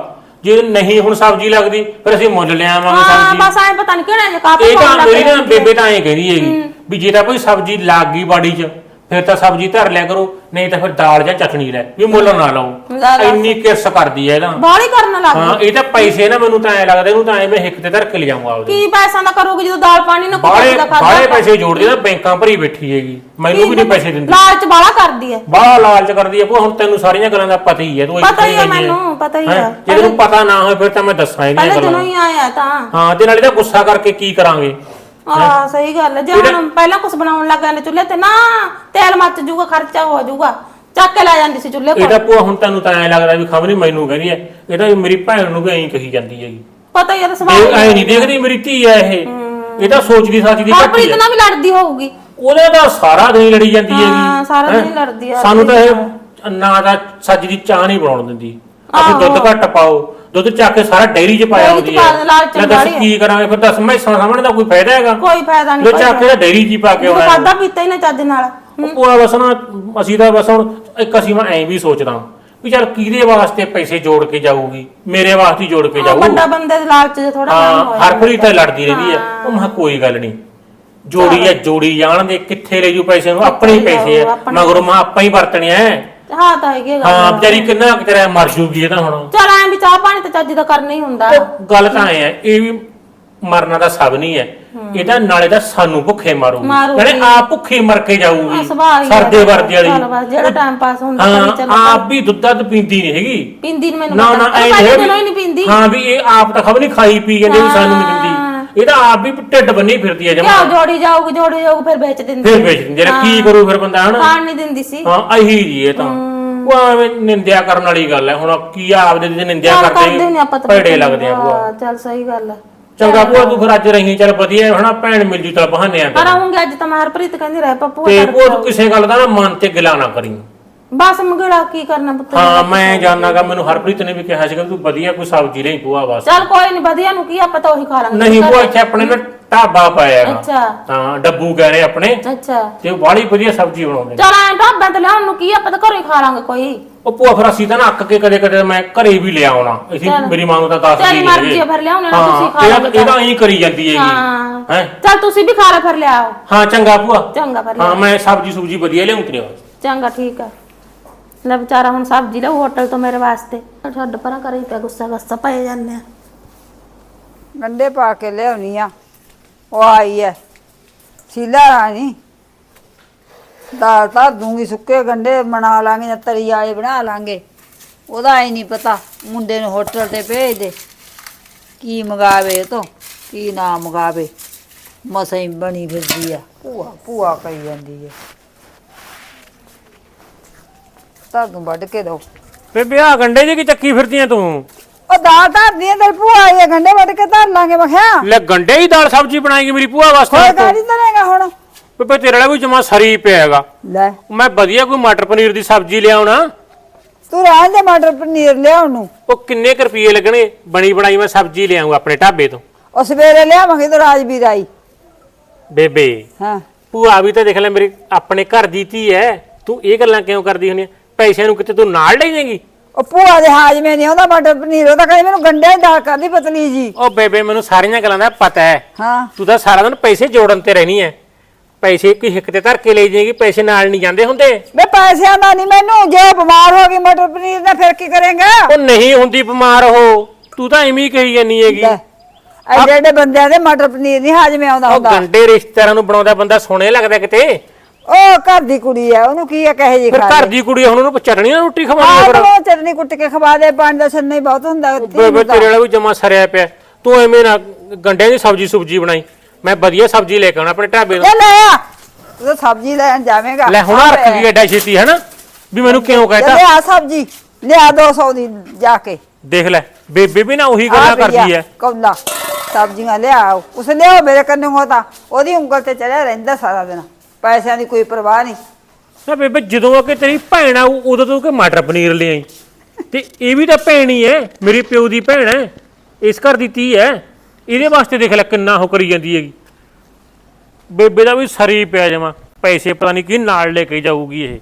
[SPEAKER 1] ਜੇ ਨਹੀਂ ਹੁਣ ਸਬਜ਼ੀ ਲੱਗਦੀ ਫਿਰ ਅਸੀਂ ਮੁੱਲ ਲੈ ਆਵਾਂਗੇ
[SPEAKER 4] ਹਾਂ
[SPEAKER 1] ਸਬਜ਼ੀ।
[SPEAKER 4] ਬਸ ਐ ਪਤਾ ਨਹੀਂ ਕਿਹੜਾ ਜੇ ਕਾਪੀ
[SPEAKER 1] ਇਹ ਤਾਂ ਮੇਰੀ ਨਾ
[SPEAKER 4] ਹੈ।
[SPEAKER 1] ਬੇਬੇ ਤਾਂ ਐਂ ਕਹਿੰਦੀ ਹੈਗੀ ਵੀ ਜੇ ਤਾਂ ਕੋਈ ਸਬਜ਼ੀ ਲੱਗ ਗਈ ਬਾੜੀ 'ਚ ਫਿਰ ਤਾਂ ਸਬਜ਼ੀ ਧਰ ਲਿਆ ਕਰੋ ਨਹੀਂ ਤਾਂ ਫਿਰ ਦਾਲ ਜਾਂ ਚਟਣੀ ਲੈ। ਵੀ ਮੁੱਲ ਨਾ ਲਾਓ।
[SPEAKER 4] ਲੈ।
[SPEAKER 1] ਇੰਨੀ ਕਿਰਸ ਕਰਦੀ ਐ ਇਹਦਾ
[SPEAKER 4] ਬਾਹਲੀ ਕਰਨ ਲੱਗ
[SPEAKER 1] ਹਾਂ ਇਹ ਤਾਂ ਪੈਸੇ ਨਾ ਮੈਨੂੰ ਤਾਂ ਐ ਲੱਗਦਾ ਇਹਨੂੰ ਤਾਂ ਐ ਮੈਂ ਹਿੱਕ ਤੇ ਧਰ ਕੇ ਲਿਜਾਊਂਗਾ ਆਪਦੇ।
[SPEAKER 4] ਕੀ ਪੈਸਾ ਦਾ ਕਰੋਗੇ ਜਦੋਂ ਦਾਲ ਪਾਣੀ ਨਾ
[SPEAKER 1] ਬਾਹਲੇ
[SPEAKER 4] ਦਾ
[SPEAKER 1] ਬਾਹਲੇ ਪੈਸੇ ਜੋੜਦੀ ਨਾ ਬੈਂਕਾਂ ਭਰੀ ਬੈਠੀ ਹੈਗੀ। ਮੈਨੂੰ ਵੀ ਨਹੀਂ ਪੈਸੇ ਦਿੰਦੀ।
[SPEAKER 4] ਲਾਲਚ ਬਾਹਲਾ ਕਰਦੀ ਹੈ
[SPEAKER 1] ਬਾਹਲਾ ਲਾਲਚ ਕਰਦੀ ਐ। ਭੂਆ ਹੁਣ ਤੈਨੂੰ ਸਾਰੀਆਂ ਗੱਲਾਂ ਦਾ ਪਤਾ ਹੀ ਐ ਤੂੰ
[SPEAKER 4] ਪਤਾ ਹੀ
[SPEAKER 1] ਐ।
[SPEAKER 4] ਮੈਨੂੰ ਪਤਾ ਹੀ?
[SPEAKER 1] ਹੈ? ਜੇ ਤੈਨੂੰ ਪਤਾ ਨਾ ਹੋਵੇ ਫਿਰ ਤਾਂ ਮੈਂ ਦੱਸਾਂ ਇਹਦੀਆਂ
[SPEAKER 4] ਪਹਿਲੇ ਦਿਨੋਂ
[SPEAKER 1] ਗੱਲਾਂ।
[SPEAKER 4] ਹੀ ਆਇਆ ਤਾਂ।
[SPEAKER 1] ਹਾਂ ਤੇ ਨਾਲ ਇਹਦਾ ਗੁੱਸਾ ਕਰਕੇ ਕੀ ਕਰਾਂਗੇ?
[SPEAKER 4] ਆ ਸਹੀ ਗੱਲ ਹੈ। ਜੇ ਹੁਣ ਪਹਿਲਾਂ ਕੁਝ ਬਣਾਉਣ ਲੱਗ ਜਾਂਦੇ ਚੁੱਲ੍ਹੇ ਤੇ ਨਾ ਤੇਲ ਮੱਚ ਜੂਗਾ ਖਰਚਾ ਹੋ ਜਾਊਗਾ। ਚੱਕ ਕੇ ਲੈ ਜਾਂਦੀ ਸੀ ਚੁੱਲ੍ਹੇ ਕੋਲ।
[SPEAKER 1] ਇਹਦਾ ਭੂਆ ਹੁਣ ਤੈਨੂੰ ਤਾਂ ਐ ਲੱਗਦਾ ਵੀ ਖਬਰ ਨਹੀਂ ਮੈਨੂੰ ਕਹਿੰਦੀ ਐ ਇਹ ਤਾਂ ਮੇਰੀ ਭੈਣ ਨੂੰ ਵੀ ਐਂ ਕਹੀ ਜਾਂਦੀ ਹੈਗੀ।
[SPEAKER 4] ਪਤਾ
[SPEAKER 1] ਇਹ
[SPEAKER 4] ਸਵਾਲ
[SPEAKER 1] ਐ ਨਹੀਂ ਦੇਖਦੀ ਮੇਰੀ ਧੀ ਐ ਇਹ। ਇਹ ਤਾਂ ਸੋਚਦੀ ਸਾਚਦੀ ਘੱਟ
[SPEAKER 4] ਹਰਪ੍ਰੀਤ ਨਾਲ ਵੀ ਲੜਦੀ ਹੋਊਗੀ।
[SPEAKER 1] ਉਹਦਾ ਤਾਂ ਸਾਰਾ ਦਿਨ ਹੀ ਲੜੀ ਜਾਂਦੀ ਹੈਗੀ।
[SPEAKER 4] ਹਾਂ, ਸਾਰਾ ਦਿਨ ਹੈਂ? ਲੜਦੀ ਆ
[SPEAKER 1] ਸਾਨੂੰ ਤਾਂ ਇਹ ਨਾ ਦਾ ਸੱਜ ਦੀ ਚਾਹ ਨਹੀਂ ਬਣਾਉਣ ਦਿੰਦੀ। ਅਸੀਂ ਦੁੱਧ ਘੱਟ ਪਾਓ। ਦੁੱਧ ਚੱਕ ਕੇ ਸਾਰਾ ਡੈਰੀ 'ਚ ਪਾਇਆ
[SPEAKER 4] ਡੇਅਰੀ 'ਚ
[SPEAKER 1] ਹੁੰਦੀ ਹੈ। ਲੈ ਦੱਸ। ਕੀ ਕਰਾਂਗੇ? ਫਿਰ ਦੱਸ ਮੈਂ ਸਾਹਮਣੇ ਦਾ ਕੋਈ ਫਾਇਦਾ ਹੈਗਾ?
[SPEAKER 4] ਕੋਈ ਫਾਇਦਾ ਨਹੀਂ
[SPEAKER 1] ਦੁੱਧ ਚੱਕ ਕੇ ਡੈਰੀ 'ਚ ਹੀ ਪਾ ਕੇ ਆਉਣਾ
[SPEAKER 4] ਖਾਦਾ ਪੀਤਾ ਹੀ ਨਾ ਚੱਜ ਨਾਲ।
[SPEAKER 1] ਉਹ ਪੂਰਾ ਬਸ ਨਾ ਅਸੀਂ ਤਾਂ ਬਸ ਹੁਣ ਇੱਕ ਅਸੀਂ ਮੈਂ ਐਂ ਵੀ ਸੋਚਦਾ ਵੀ ਚੱਲ ਕਿਹਦੇ ਵਾਸਤੇ ਪੈਸੇ ਜੋੜ ਕੇ ਜਾਊਗੀ? ਮੇਰੇ ਵਾਸਤੇ ਹੀ ਜੋੜ ਕੇ
[SPEAKER 4] ਉਹ
[SPEAKER 1] ਜਾਊ।
[SPEAKER 4] ਵੱਡਾ ਬੰਦੇ ਦੇ ਲਾਲਚ ਜੇ ਥੋੜਾ
[SPEAKER 1] ਹਾਂ ਹਰਪ੍ਰੀਤ ਤਾਂ ਲੜਦੀ ਰਹਿੰਦੀ ਹੈ। ਉਹ ਮਾ ਕੋਈ ਗੱਲ ਨਹੀਂ। ਜੋੜੀ ਹੈ ਜੋੜੀ ਜਾਣ ਦੇ ਕਿੱਥੇ ਲੈ ਜੂ ਪੈਸੇ ਨੂੰ? ਆਪਣੇ ਹੀ ਪੈਸੇ ਆ ਮਗਰੋਂ ਮੈਂ ਆਪਾਂ ਹੀ ਵਰਤਣੇ ਆ
[SPEAKER 4] ਹਾਂ ਤਾਂ ਹੈਗੀ ਗੱਲ
[SPEAKER 1] ਹਾਂ ਵਿਚਾਰੀ ਕਿੰਨਾ ਕੁ ਤੇਰਾ ਮਰ ਜੂਗੀ ਇਹ ਤਾਂ ਹੁਣ।
[SPEAKER 4] ਚਲ ਐਂ ਵੀ ਚਾਹ ਪਾਣੀ ਤਾਂ ਚੱਜ ਦਾ ਕਰਨਾ ਹੀ ਹੁੰਦਾ।
[SPEAKER 1] ਉਹ ਗੱਲ ਤਾਂ ਐ ਹੈ ਇਹ ਵੀ ਮਰਨਾ ਦਾ ਸਭ ਨਹੀਂ ਹੈ। ਇਹਦਾ ਨਾਲੇ ਤਾਂ ਸਾਨੂੰ ਭੁੱਖੇ ਮਾਰੂਗੀ।
[SPEAKER 4] ਮਾਰੂਗੀ।
[SPEAKER 1] ਜਿਹੜੇ ਆਪ ਭੁੱਖੇ ਮਰ ਕੇ ਜਾਊਗੀ।
[SPEAKER 4] ਸੁਭਾਅ ਹੀ
[SPEAKER 1] ਸਰਦੇ ਵਰਦੇ ਵਾਲੀ।
[SPEAKER 4] ਚੱਲ ਬਸ ਜਿਹੜਾ ਟਾਈਮ ਪਾਸ ਹੁੰਦਾ ਕਰੀ
[SPEAKER 1] ਹਾਂ
[SPEAKER 4] ਚੱਲੋ
[SPEAKER 1] ਆਪ ਵੀ ਦੁੱਧ ਦੱਧ ਪੀਂਦੀ ਨਹੀਂ ਹੈਗੀ।
[SPEAKER 4] ਪਿੰਦੀ ਨੀ ਮੈਨੂੰ
[SPEAKER 1] ਨਾ ਨਾ
[SPEAKER 4] ਪਤਾ।
[SPEAKER 1] ਐ
[SPEAKER 4] ਉਹ ਪਹਿਲੇ
[SPEAKER 1] ਨਹੀਂ
[SPEAKER 4] ਦਿਨੋਂ ਹੀ ਨਹੀਂ ਪਿੰਦੀ।
[SPEAKER 1] ਹਾਂ ਵੀ ਇਹ ਆਪ ਤਾਂ ਖਬਰ ਨਹੀਂ ਖਾਈ ਪੀ ਜਾਂਦੀ ਵੀ ਸਾਨੂੰ ਨਹੀਂ ਦਿੰਦੀ। ਇਹ ਤਾਂ ਆਪ ਵੀ ਢਿੱਡ ਬੰਨੀ ਫਿਰਦੀ ਹੈ ਜਮਾ।
[SPEAKER 4] ਕਿਉਂ ਜੋੜੀ ਜਾਊਗੀ ਜੋੜੀ ਜਾਊਗੀ ਫਿਰ ਵੇਚ ਦਿੰਦੀ
[SPEAKER 1] ਫਿਰ ਵੇਚ ਦਿੰਦੀ ਹੈ ਕੀ ਕਰੂ ਫਿਰ ਬੰਦਾ ਹਨਾ?
[SPEAKER 4] ਖਾਣ ਨਹੀਂ ਦਿੰਦੀ ਸੀ।
[SPEAKER 1] ਹਾਂ ਅਹੀ ਜੀ ਇਹ ਤਾਂ। ਉਹ ਐਵੇਂ ਨਿੰਦਿਆ ਕਰਨ ਵਾਲੀ ਗੱਲ ਹੈ। ਹੁਣ ਕੀ ਆਪਦੇ ਦੀ ਨਿੰਦਿਆ
[SPEAKER 4] ਚੱਲ ਕਰਦੇ
[SPEAKER 1] ਕਰਦੇ
[SPEAKER 4] ਨਹੀਂ ਆਪਾਂ ਤਾਂ
[SPEAKER 1] ਭੈੜੇ ਲੱਗਦੇ ਆ ਭੂਆ।
[SPEAKER 4] ਹਾਂ, ਚੱਲ ਸਹੀ ਗੱਲ ਹੈ।
[SPEAKER 1] ਚੰਗਾ ਭੂਆ ਤੂੰ ਫਿਰ ਅੱਜ ਰਹੀ ਚੱਲ ਵਧੀਆ ਹਨਾ? ਭੈਣ ਮਿਲ ਜੂ ਤਾਂ ਬਹਾਨੇ ਆ
[SPEAKER 4] ਪਰ ਆਉਂਗੀ ਅੱਜ ਤਾਂ ਮੈਂ ਹਰਪ੍ਰੀਤ ਕਹਿੰਦੀ ਰਹਿ ਪੱਪੂ
[SPEAKER 1] ਤੇ ਉਹ ਤੂੰ ਕਿਸੇ ਗੱਲ ਦਾ ਨਾ ਮਨ ਤੇ ਗਿਲਾ ਨਾ ਕਰੀ।
[SPEAKER 4] ਬਸ ਮੰਗੜਾ ਕੀ ਕਰਨਾ ਪੁੱਤ?
[SPEAKER 1] ਹਾਂ ਮੈਂ ਜਾਣਾਗਾ ਮੈਨੂੰ ਹਰਪ੍ਰੀਤ ਨੇ ਵੀ ਕਿਹਾ ਸੀਗਾ ਵੀ ਤੂੰ ਵਧੀਆ ਕੋਈ ਸਬਜ਼ੀ ਲਈ ਭੂਆ ਵਾਸਤੇ।
[SPEAKER 4] ਚੱਲ ਕੋਈ ਨਹੀਂ ਵਧੀਆ ਨੂੰ ਕੀ ਆਪਾਂ ਤਾਂ ਉਹੀ ਖਾ ਲਾਂਗੇ।
[SPEAKER 1] ਨਹੀਂ ਭੂਆ ਇੱਥੇ ਆਪਣੇ ਨਾ ਢਾਬਾ ਪਾਇਆ
[SPEAKER 4] ਅੱਛਾ।
[SPEAKER 1] ਹਾਂ ਡੱਬੂ ਕਹਿ ਰਹੇ ਆਪਣੇ।
[SPEAKER 4] ਅੱਛਾ।
[SPEAKER 1] ਤੇ ਬਾਹਲੀ ਵਧੀਆ ਸਬਜ਼ੀ ਬਣਾਉਂਦੇ ਨੇ।
[SPEAKER 4] ਚੱਲ ਐਂ ਢਾਬੇ ਤੇ ਲਿਆਉਣ ਨੂੰ ਕੀ ਆਪਾਂ ਤਾਂ ਘਰੋਂ ਹੀ ਖਾ ਲਾਂਗੇ ਕੋਈ।
[SPEAKER 1] ਉਹ ਭੂਆ ਫਿਰ ਅਸੀਂ ਤਾਂ ਨਾ ਅੱਕ ਕੇ ਕਦੇ ਕਦੇ ਮੈਂ ਘਰੇ ਵੀ ਲੈ ਆਉਣਾ। ਅਸੀਂ
[SPEAKER 4] ਚੱਲ।
[SPEAKER 1] ਮੇਰੀ ਮਾਂ ਨੂੰ ਤਾਂ ਦੱਸਦੀ
[SPEAKER 4] ਤੇਰੀ
[SPEAKER 1] ਨਹੀਂ
[SPEAKER 4] ਮਰਜ਼ੀ ਫਿਰ ਲਿਆਉਣੇ ਨਾ ਤੁਸੀਂ ਖਾ ਲਓ।
[SPEAKER 1] ਇਹਦਾ ਐਂ ਕਰੀ ਜਾਂਦੀ ਹੈਗੀ।
[SPEAKER 4] ਹਾਂ।
[SPEAKER 1] ਹੈ?
[SPEAKER 4] ਚੱਲ ਤੁਸੀਂ ਵੀ ਖਾ ਲਓ ਫਿਰ ਲਿਆਓ
[SPEAKER 1] ਹਾਂ ਚੰਗਾ ਭੂਆ।
[SPEAKER 4] ਚੰਗਾ ਫਿਰ
[SPEAKER 1] ਹਾਂ। ਮੈਂ ਸਬਜ਼ੀ ਸੁਬਜੀ ਵਧੀਆ ਲਿਆਉਂ ਵਾਸਤੇ।
[SPEAKER 4] ਚੰਗਾ ਠੀਕ ਆ। ਲੈ ਵਿਚਾਰਾ ਹੁਣ ਸਬਜ਼ੀ ਲਿਆਓ ਹੋਟਲ ਤੋਂ ਮੇਰੇ ਵਾਸਤੇ। ਛੱਡ ਪਰਾਂ ਕਰੀ ਪਿਆ ਗੁੱਸਾ ਗੁੱਸਾ, ਪਏ ਜਾਂਦੇ ਆ।
[SPEAKER 3] ਗੰਡੇ ਪਾ ਕੇ ਲਿਆਉਣੀ ਆ, ਉਹ ਆਈ ਐ। ਸ਼ੀਲਾ ਰਾਣੀ। ਦਾਲ ਤਾਂ ਦੂੰਗੀ, ਸੁੱਕੇ ਗੰਡੇ ਬਣਾ ਲਾਂਗੇ, ਜਾਂ ਤਰੀ ਵਾਲੇ ਬਣਾ ਲਾਂਗੇ। ਉਹਦਾ ਹੀ ਨਹੀਂ ਪਤਾ, ਮੁੰਡੇ ਨੂੰ ਹੋਟਲ ਤੇ ਭੇਜ ਦੇ। ਕੀ ਮੰਗਾਵੇ ਇਹ ਕੀ ਨਾ ਮੰਗਾਵੇ। ਮਸਾਂ ਹੀ ਬਣੀ ਫਿਰਦੀ ਆ। ਭੂਆ ਭੂਆ ਕਹੀ ਜਾਂਦੀ ਹੈ ਤੁਹਾਨੂੰ ਵੱਢ ਕੇ ਦੋ।
[SPEAKER 1] ਬੇਬੇ ਆ ਗੰਡੇ ਜੀ ਕੀ ਚੱਕੀ ਫਿਰਦੀਆਂ ਤੂੰ?
[SPEAKER 3] ਉਹ ਦਾਲ ਧਰਦੀ ਤੇਰੀ ਭੂਆ ਆਈ ਗੰਡੇ ਵੱਢ ਕੇ ਧਰ ਲਾਂਗੇ ਮੈਂ ਕਿਹਾ।
[SPEAKER 1] ਲੈ ਗੰਡੇ ਹੀ ਦਾਲ ਸਬਜ਼ੀ ਬਣਾਏਗੀ ਮੇਰੀ ਭੂਆ ਵਾਸਤੇ
[SPEAKER 3] ਕੋਈ
[SPEAKER 1] ਤੂੰ।
[SPEAKER 3] ਗਾੜੀ ਧਰੇਗਾ ਹੁਣ।
[SPEAKER 1] ਬੇਬੇ ਤੇਰੇ ਵਾਲਾ ਵੀ ਜਮਾ ਸਰੀ ਪਿਆ ਹੈਗਾ
[SPEAKER 3] ਲੈ।
[SPEAKER 1] ਮੈਂ ਵਧੀਆ ਕੋਈ ਮਟਰ ਪਨੀਰ ਦੀ ਸਬਜ਼ੀ ਲਿਆਉਣਾ।
[SPEAKER 3] ਤੂੰ ਰਹਿਣ ਦੇ ਮਟਰ ਪਨੀਰ ਲਿਆਉਣ ਨੂੰ।
[SPEAKER 1] ਉਹ ਕਿੰਨੇ ਕੁ ਰੁਪਏ ਲੱਗਣੇ? ਬਣੀ ਬਣਾਈ ਮੈਂ ਸਬਜ਼ੀ ਲਿਆਉਂਗਾ ਆਪਣੇ ਢਾਬੇ ਤੋਂ।
[SPEAKER 3] ਉਹ ਸਵੇਰੇ ਲਿਆਵਾਂਗੇ ਤੇ ਰਾਜਵੀਰ ਆਈ।
[SPEAKER 1] ਬੇਬੇ
[SPEAKER 3] ਹਾਂ।
[SPEAKER 1] ਭੂਆ ਵੀ ਤਾਂ ਦੇਖ ਲੈ ਮੇਰੇ ਆਪਣੇ ਘਰ ਦੀ ਧੀ ਐ। ਤੂੰ ਇਹ ਗੱਲਾਂ ਕਿਉਂ ਕਰਦੀ ਹੁੰਨੀ ਆਂ? ਪੈਸਿਆਂ ਨੂੰ ਕਿਤੇ ਤੂੰ ਨਾਲ ਲੈ ਜਾਏਂਗੀ?
[SPEAKER 3] ਉਹ ਭੂਆ ਦੇ ਹਾਜਮੇ ਨਹੀਂ ਉਹਦਾ ਮਟਰ ਪਨੀਰ ਉਹਦਾ ਕਹਿੰਦੀ ਮੈਨੂੰ ਗੰਡੇ ਦੀ ਦਾਲ ਕਰਦੀ ਪਤਲੀ ਜੀ।
[SPEAKER 1] ਉਹ ਬੇਬੇ ਮੈਨੂੰ ਸਾਰੀਆਂ ਗੱਲਾਂ ਦਾ ਪਤਾ ਹੈ।
[SPEAKER 3] ਹਾਂ।
[SPEAKER 1] ਤੂੰ ਤਾਂ ਸਾਰਾ ਦਿਨ ਪੈਸੇ ਜੋੜਨ ਤੇ ਰਹਿਣੀ ਐ ਪੈਸੇ ਕੋਈ ਹਿੱਕ ਤੇ ਧਰ ਕੇ ਲੈ ਜਾਏਗੀ ਪੈਸੇ ਨਾਲ ਨਹੀਂ ਜਾਂਦੇ ਹੁੰਦੇ।
[SPEAKER 3] ਵੇ ਪੈਸਿਆਂ ਦਾ ਨਹੀਂ ਮੈਨੂੰ ਜੇ ਬਿਮਾਰ ਹੋ ਗਈ ਮਟਰ ਪਨੀਰ ਦਾ ਫਿਰ ਕੀ ਕਰੇਗਾ?
[SPEAKER 1] ਉਹ ਨਹੀਂ ਹੁੰਦੀ ਬਿਮਾਰ ਉਹ। ਤੂੰ ਤਾਂ ਐਵੇਂ ਹੀ ਕਹੀ ਜਾਨੀ ਹੈਗੀ।
[SPEAKER 3] ਐਡੇ ਐਡੇ ਬੰਦਿਆਂ ਦੇ ਮਟਰ ਪਨੀਰ ਨਹੀਂ ਹਾਜਮੇ ਆਉਂਦਾ
[SPEAKER 1] ਉਹ
[SPEAKER 3] ਹੁੰਦਾ।
[SPEAKER 1] ਗੰਡੇ ਰਿਸ਼ਤੇਦਾਰਾਂ ਨੂੰ ਬਣਾਉਂਦਾ ਬੰਦਾ ਸੋਹਣੇ ਲੱਗਦਾ ਕਿਤੇ।
[SPEAKER 3] ਉਹ ਘਰ ਦੀ ਕੁੜੀ ਆ ਉਹਨੂੰ ਕੀ ਆ ਕਹੇ ਜੀ
[SPEAKER 1] ਫਿਰ ਘਰ
[SPEAKER 3] ਲੈ
[SPEAKER 1] ਦੀ ਕੁੜੀ ਆ, ਹੁਣ ਉਹਨੂੰ ਚਟਣੀ ਨਾਲ ਰੋਟੀ ਖਵਾਉਣੀ
[SPEAKER 3] ਆਹ
[SPEAKER 1] ਆ ਫਿਰ
[SPEAKER 3] ਉਹ ਚਟਨੀ ਕੁੱਟ ਕੇ ਖਵਾ ਦੇ ਪਾਣੀ ਦਾ ਛੰਨਾ ਹੀ ਬਹੁਤ ਹੁੰਦਾ
[SPEAKER 1] ਬੇਬੇ
[SPEAKER 3] ਤਾਂ।
[SPEAKER 1] ਤੇਰੇ ਵਾਲਾ ਵੀ ਜਮਾ ਸਰਿਆ ਪਿਆ। ਤੂੰ ਐਵੇਂ ਨਾ ਗੰਡਿਆਂ ਦੀ ਸਬਜ਼ੀ ਸੁਬਜੀ ਬਣਾਈ। ਮੈਂ ਵਧੀਆ ਸਬਜ਼ੀ ਲੈ ਕੇ ਆਉਣਾ ਆਪਣੇ ਢਾਬੇ ਤੋਂ।
[SPEAKER 3] ਲੈ ਲੈ ਆ। ਤੂੰ ਸਬਜ਼ੀ ਲੈਣ ਜਾਵੇਂਗਾ।
[SPEAKER 1] ਲੈ ਹੁਣ ਰੱਖ ਗਈ ਐਡਾ ਛੇਤੀ ਹੈ ਨਾ ਵੀ ਮੈਨੂੰ ਕਿਉਂ ਕਹਿਤਾ?
[SPEAKER 3] ਲਿਆ ਸਬਜ਼ੀ ਲਿਆ 200 ਦੀ ਜਾ ਕੇ।
[SPEAKER 1] ਦੇਖ ਲੈ ਬੇਬੇ ਵੀ ਨਾ ਉਹੀ
[SPEAKER 3] ਆ
[SPEAKER 1] ਗੱਲਾਂ ਕਰਦੀ ਐ।
[SPEAKER 3] ਕੌਲਾ ਸਬਜ਼ੀਆਂ ਲਿਆਓ। ਉਸ ਲਿਆਓ ਮੇਰੇ ਕੰਨੇ ਤਾਂ ਉਹਦੀ ਉਂਗਲ ਤੇ ਚੜਿਆ ਰਹਿੰਦਾ ਸਾਰਾ ਦਿਨ। ਪੈਸਿਆਂ ਦੀ ਕੋਈ ਪਰਵਾਹ ਨਹੀਂ।
[SPEAKER 1] ਨਾ ਬੇਬੇ, ਜਦੋਂ ਆ ਕੇ ਤੇਰੀ ਭੈਣ ਆਊ, ਉਦੋਂ ਤੂੰ ਕਿ ਮਟਰ ਪਨੀਰ ਲੈ ਆਈ? ਤੇ ਇਹ ਵੀ ਤਾਂ ਭੈਣ ਹੀ ਐ, ਮੇਰੇ ਪਿਓ ਦੀ ਭੈਣ ਐ, ਇਸ ਘਰ ਦੀ ਧੀ ਐ, ਇਹਦੇ ਵਾਸਤੇ ਦੇਖ ਲੈ ਕਿੰਨਾ ਉਹ ਕਰੀ ਜਾਂਦੀ ਹੈਗੀ। ਬੇਬੇ ਦਾ ਵੀ ਸਰੀ ਪਿਆ ਜਾਵਾਂ, ਪੈਸੇ ਪਤਾ ਨਹੀਂ ਕੀ ਨਾਲ ਲੈ ਕੇ ਜਾਊਗੀ ਇਹ।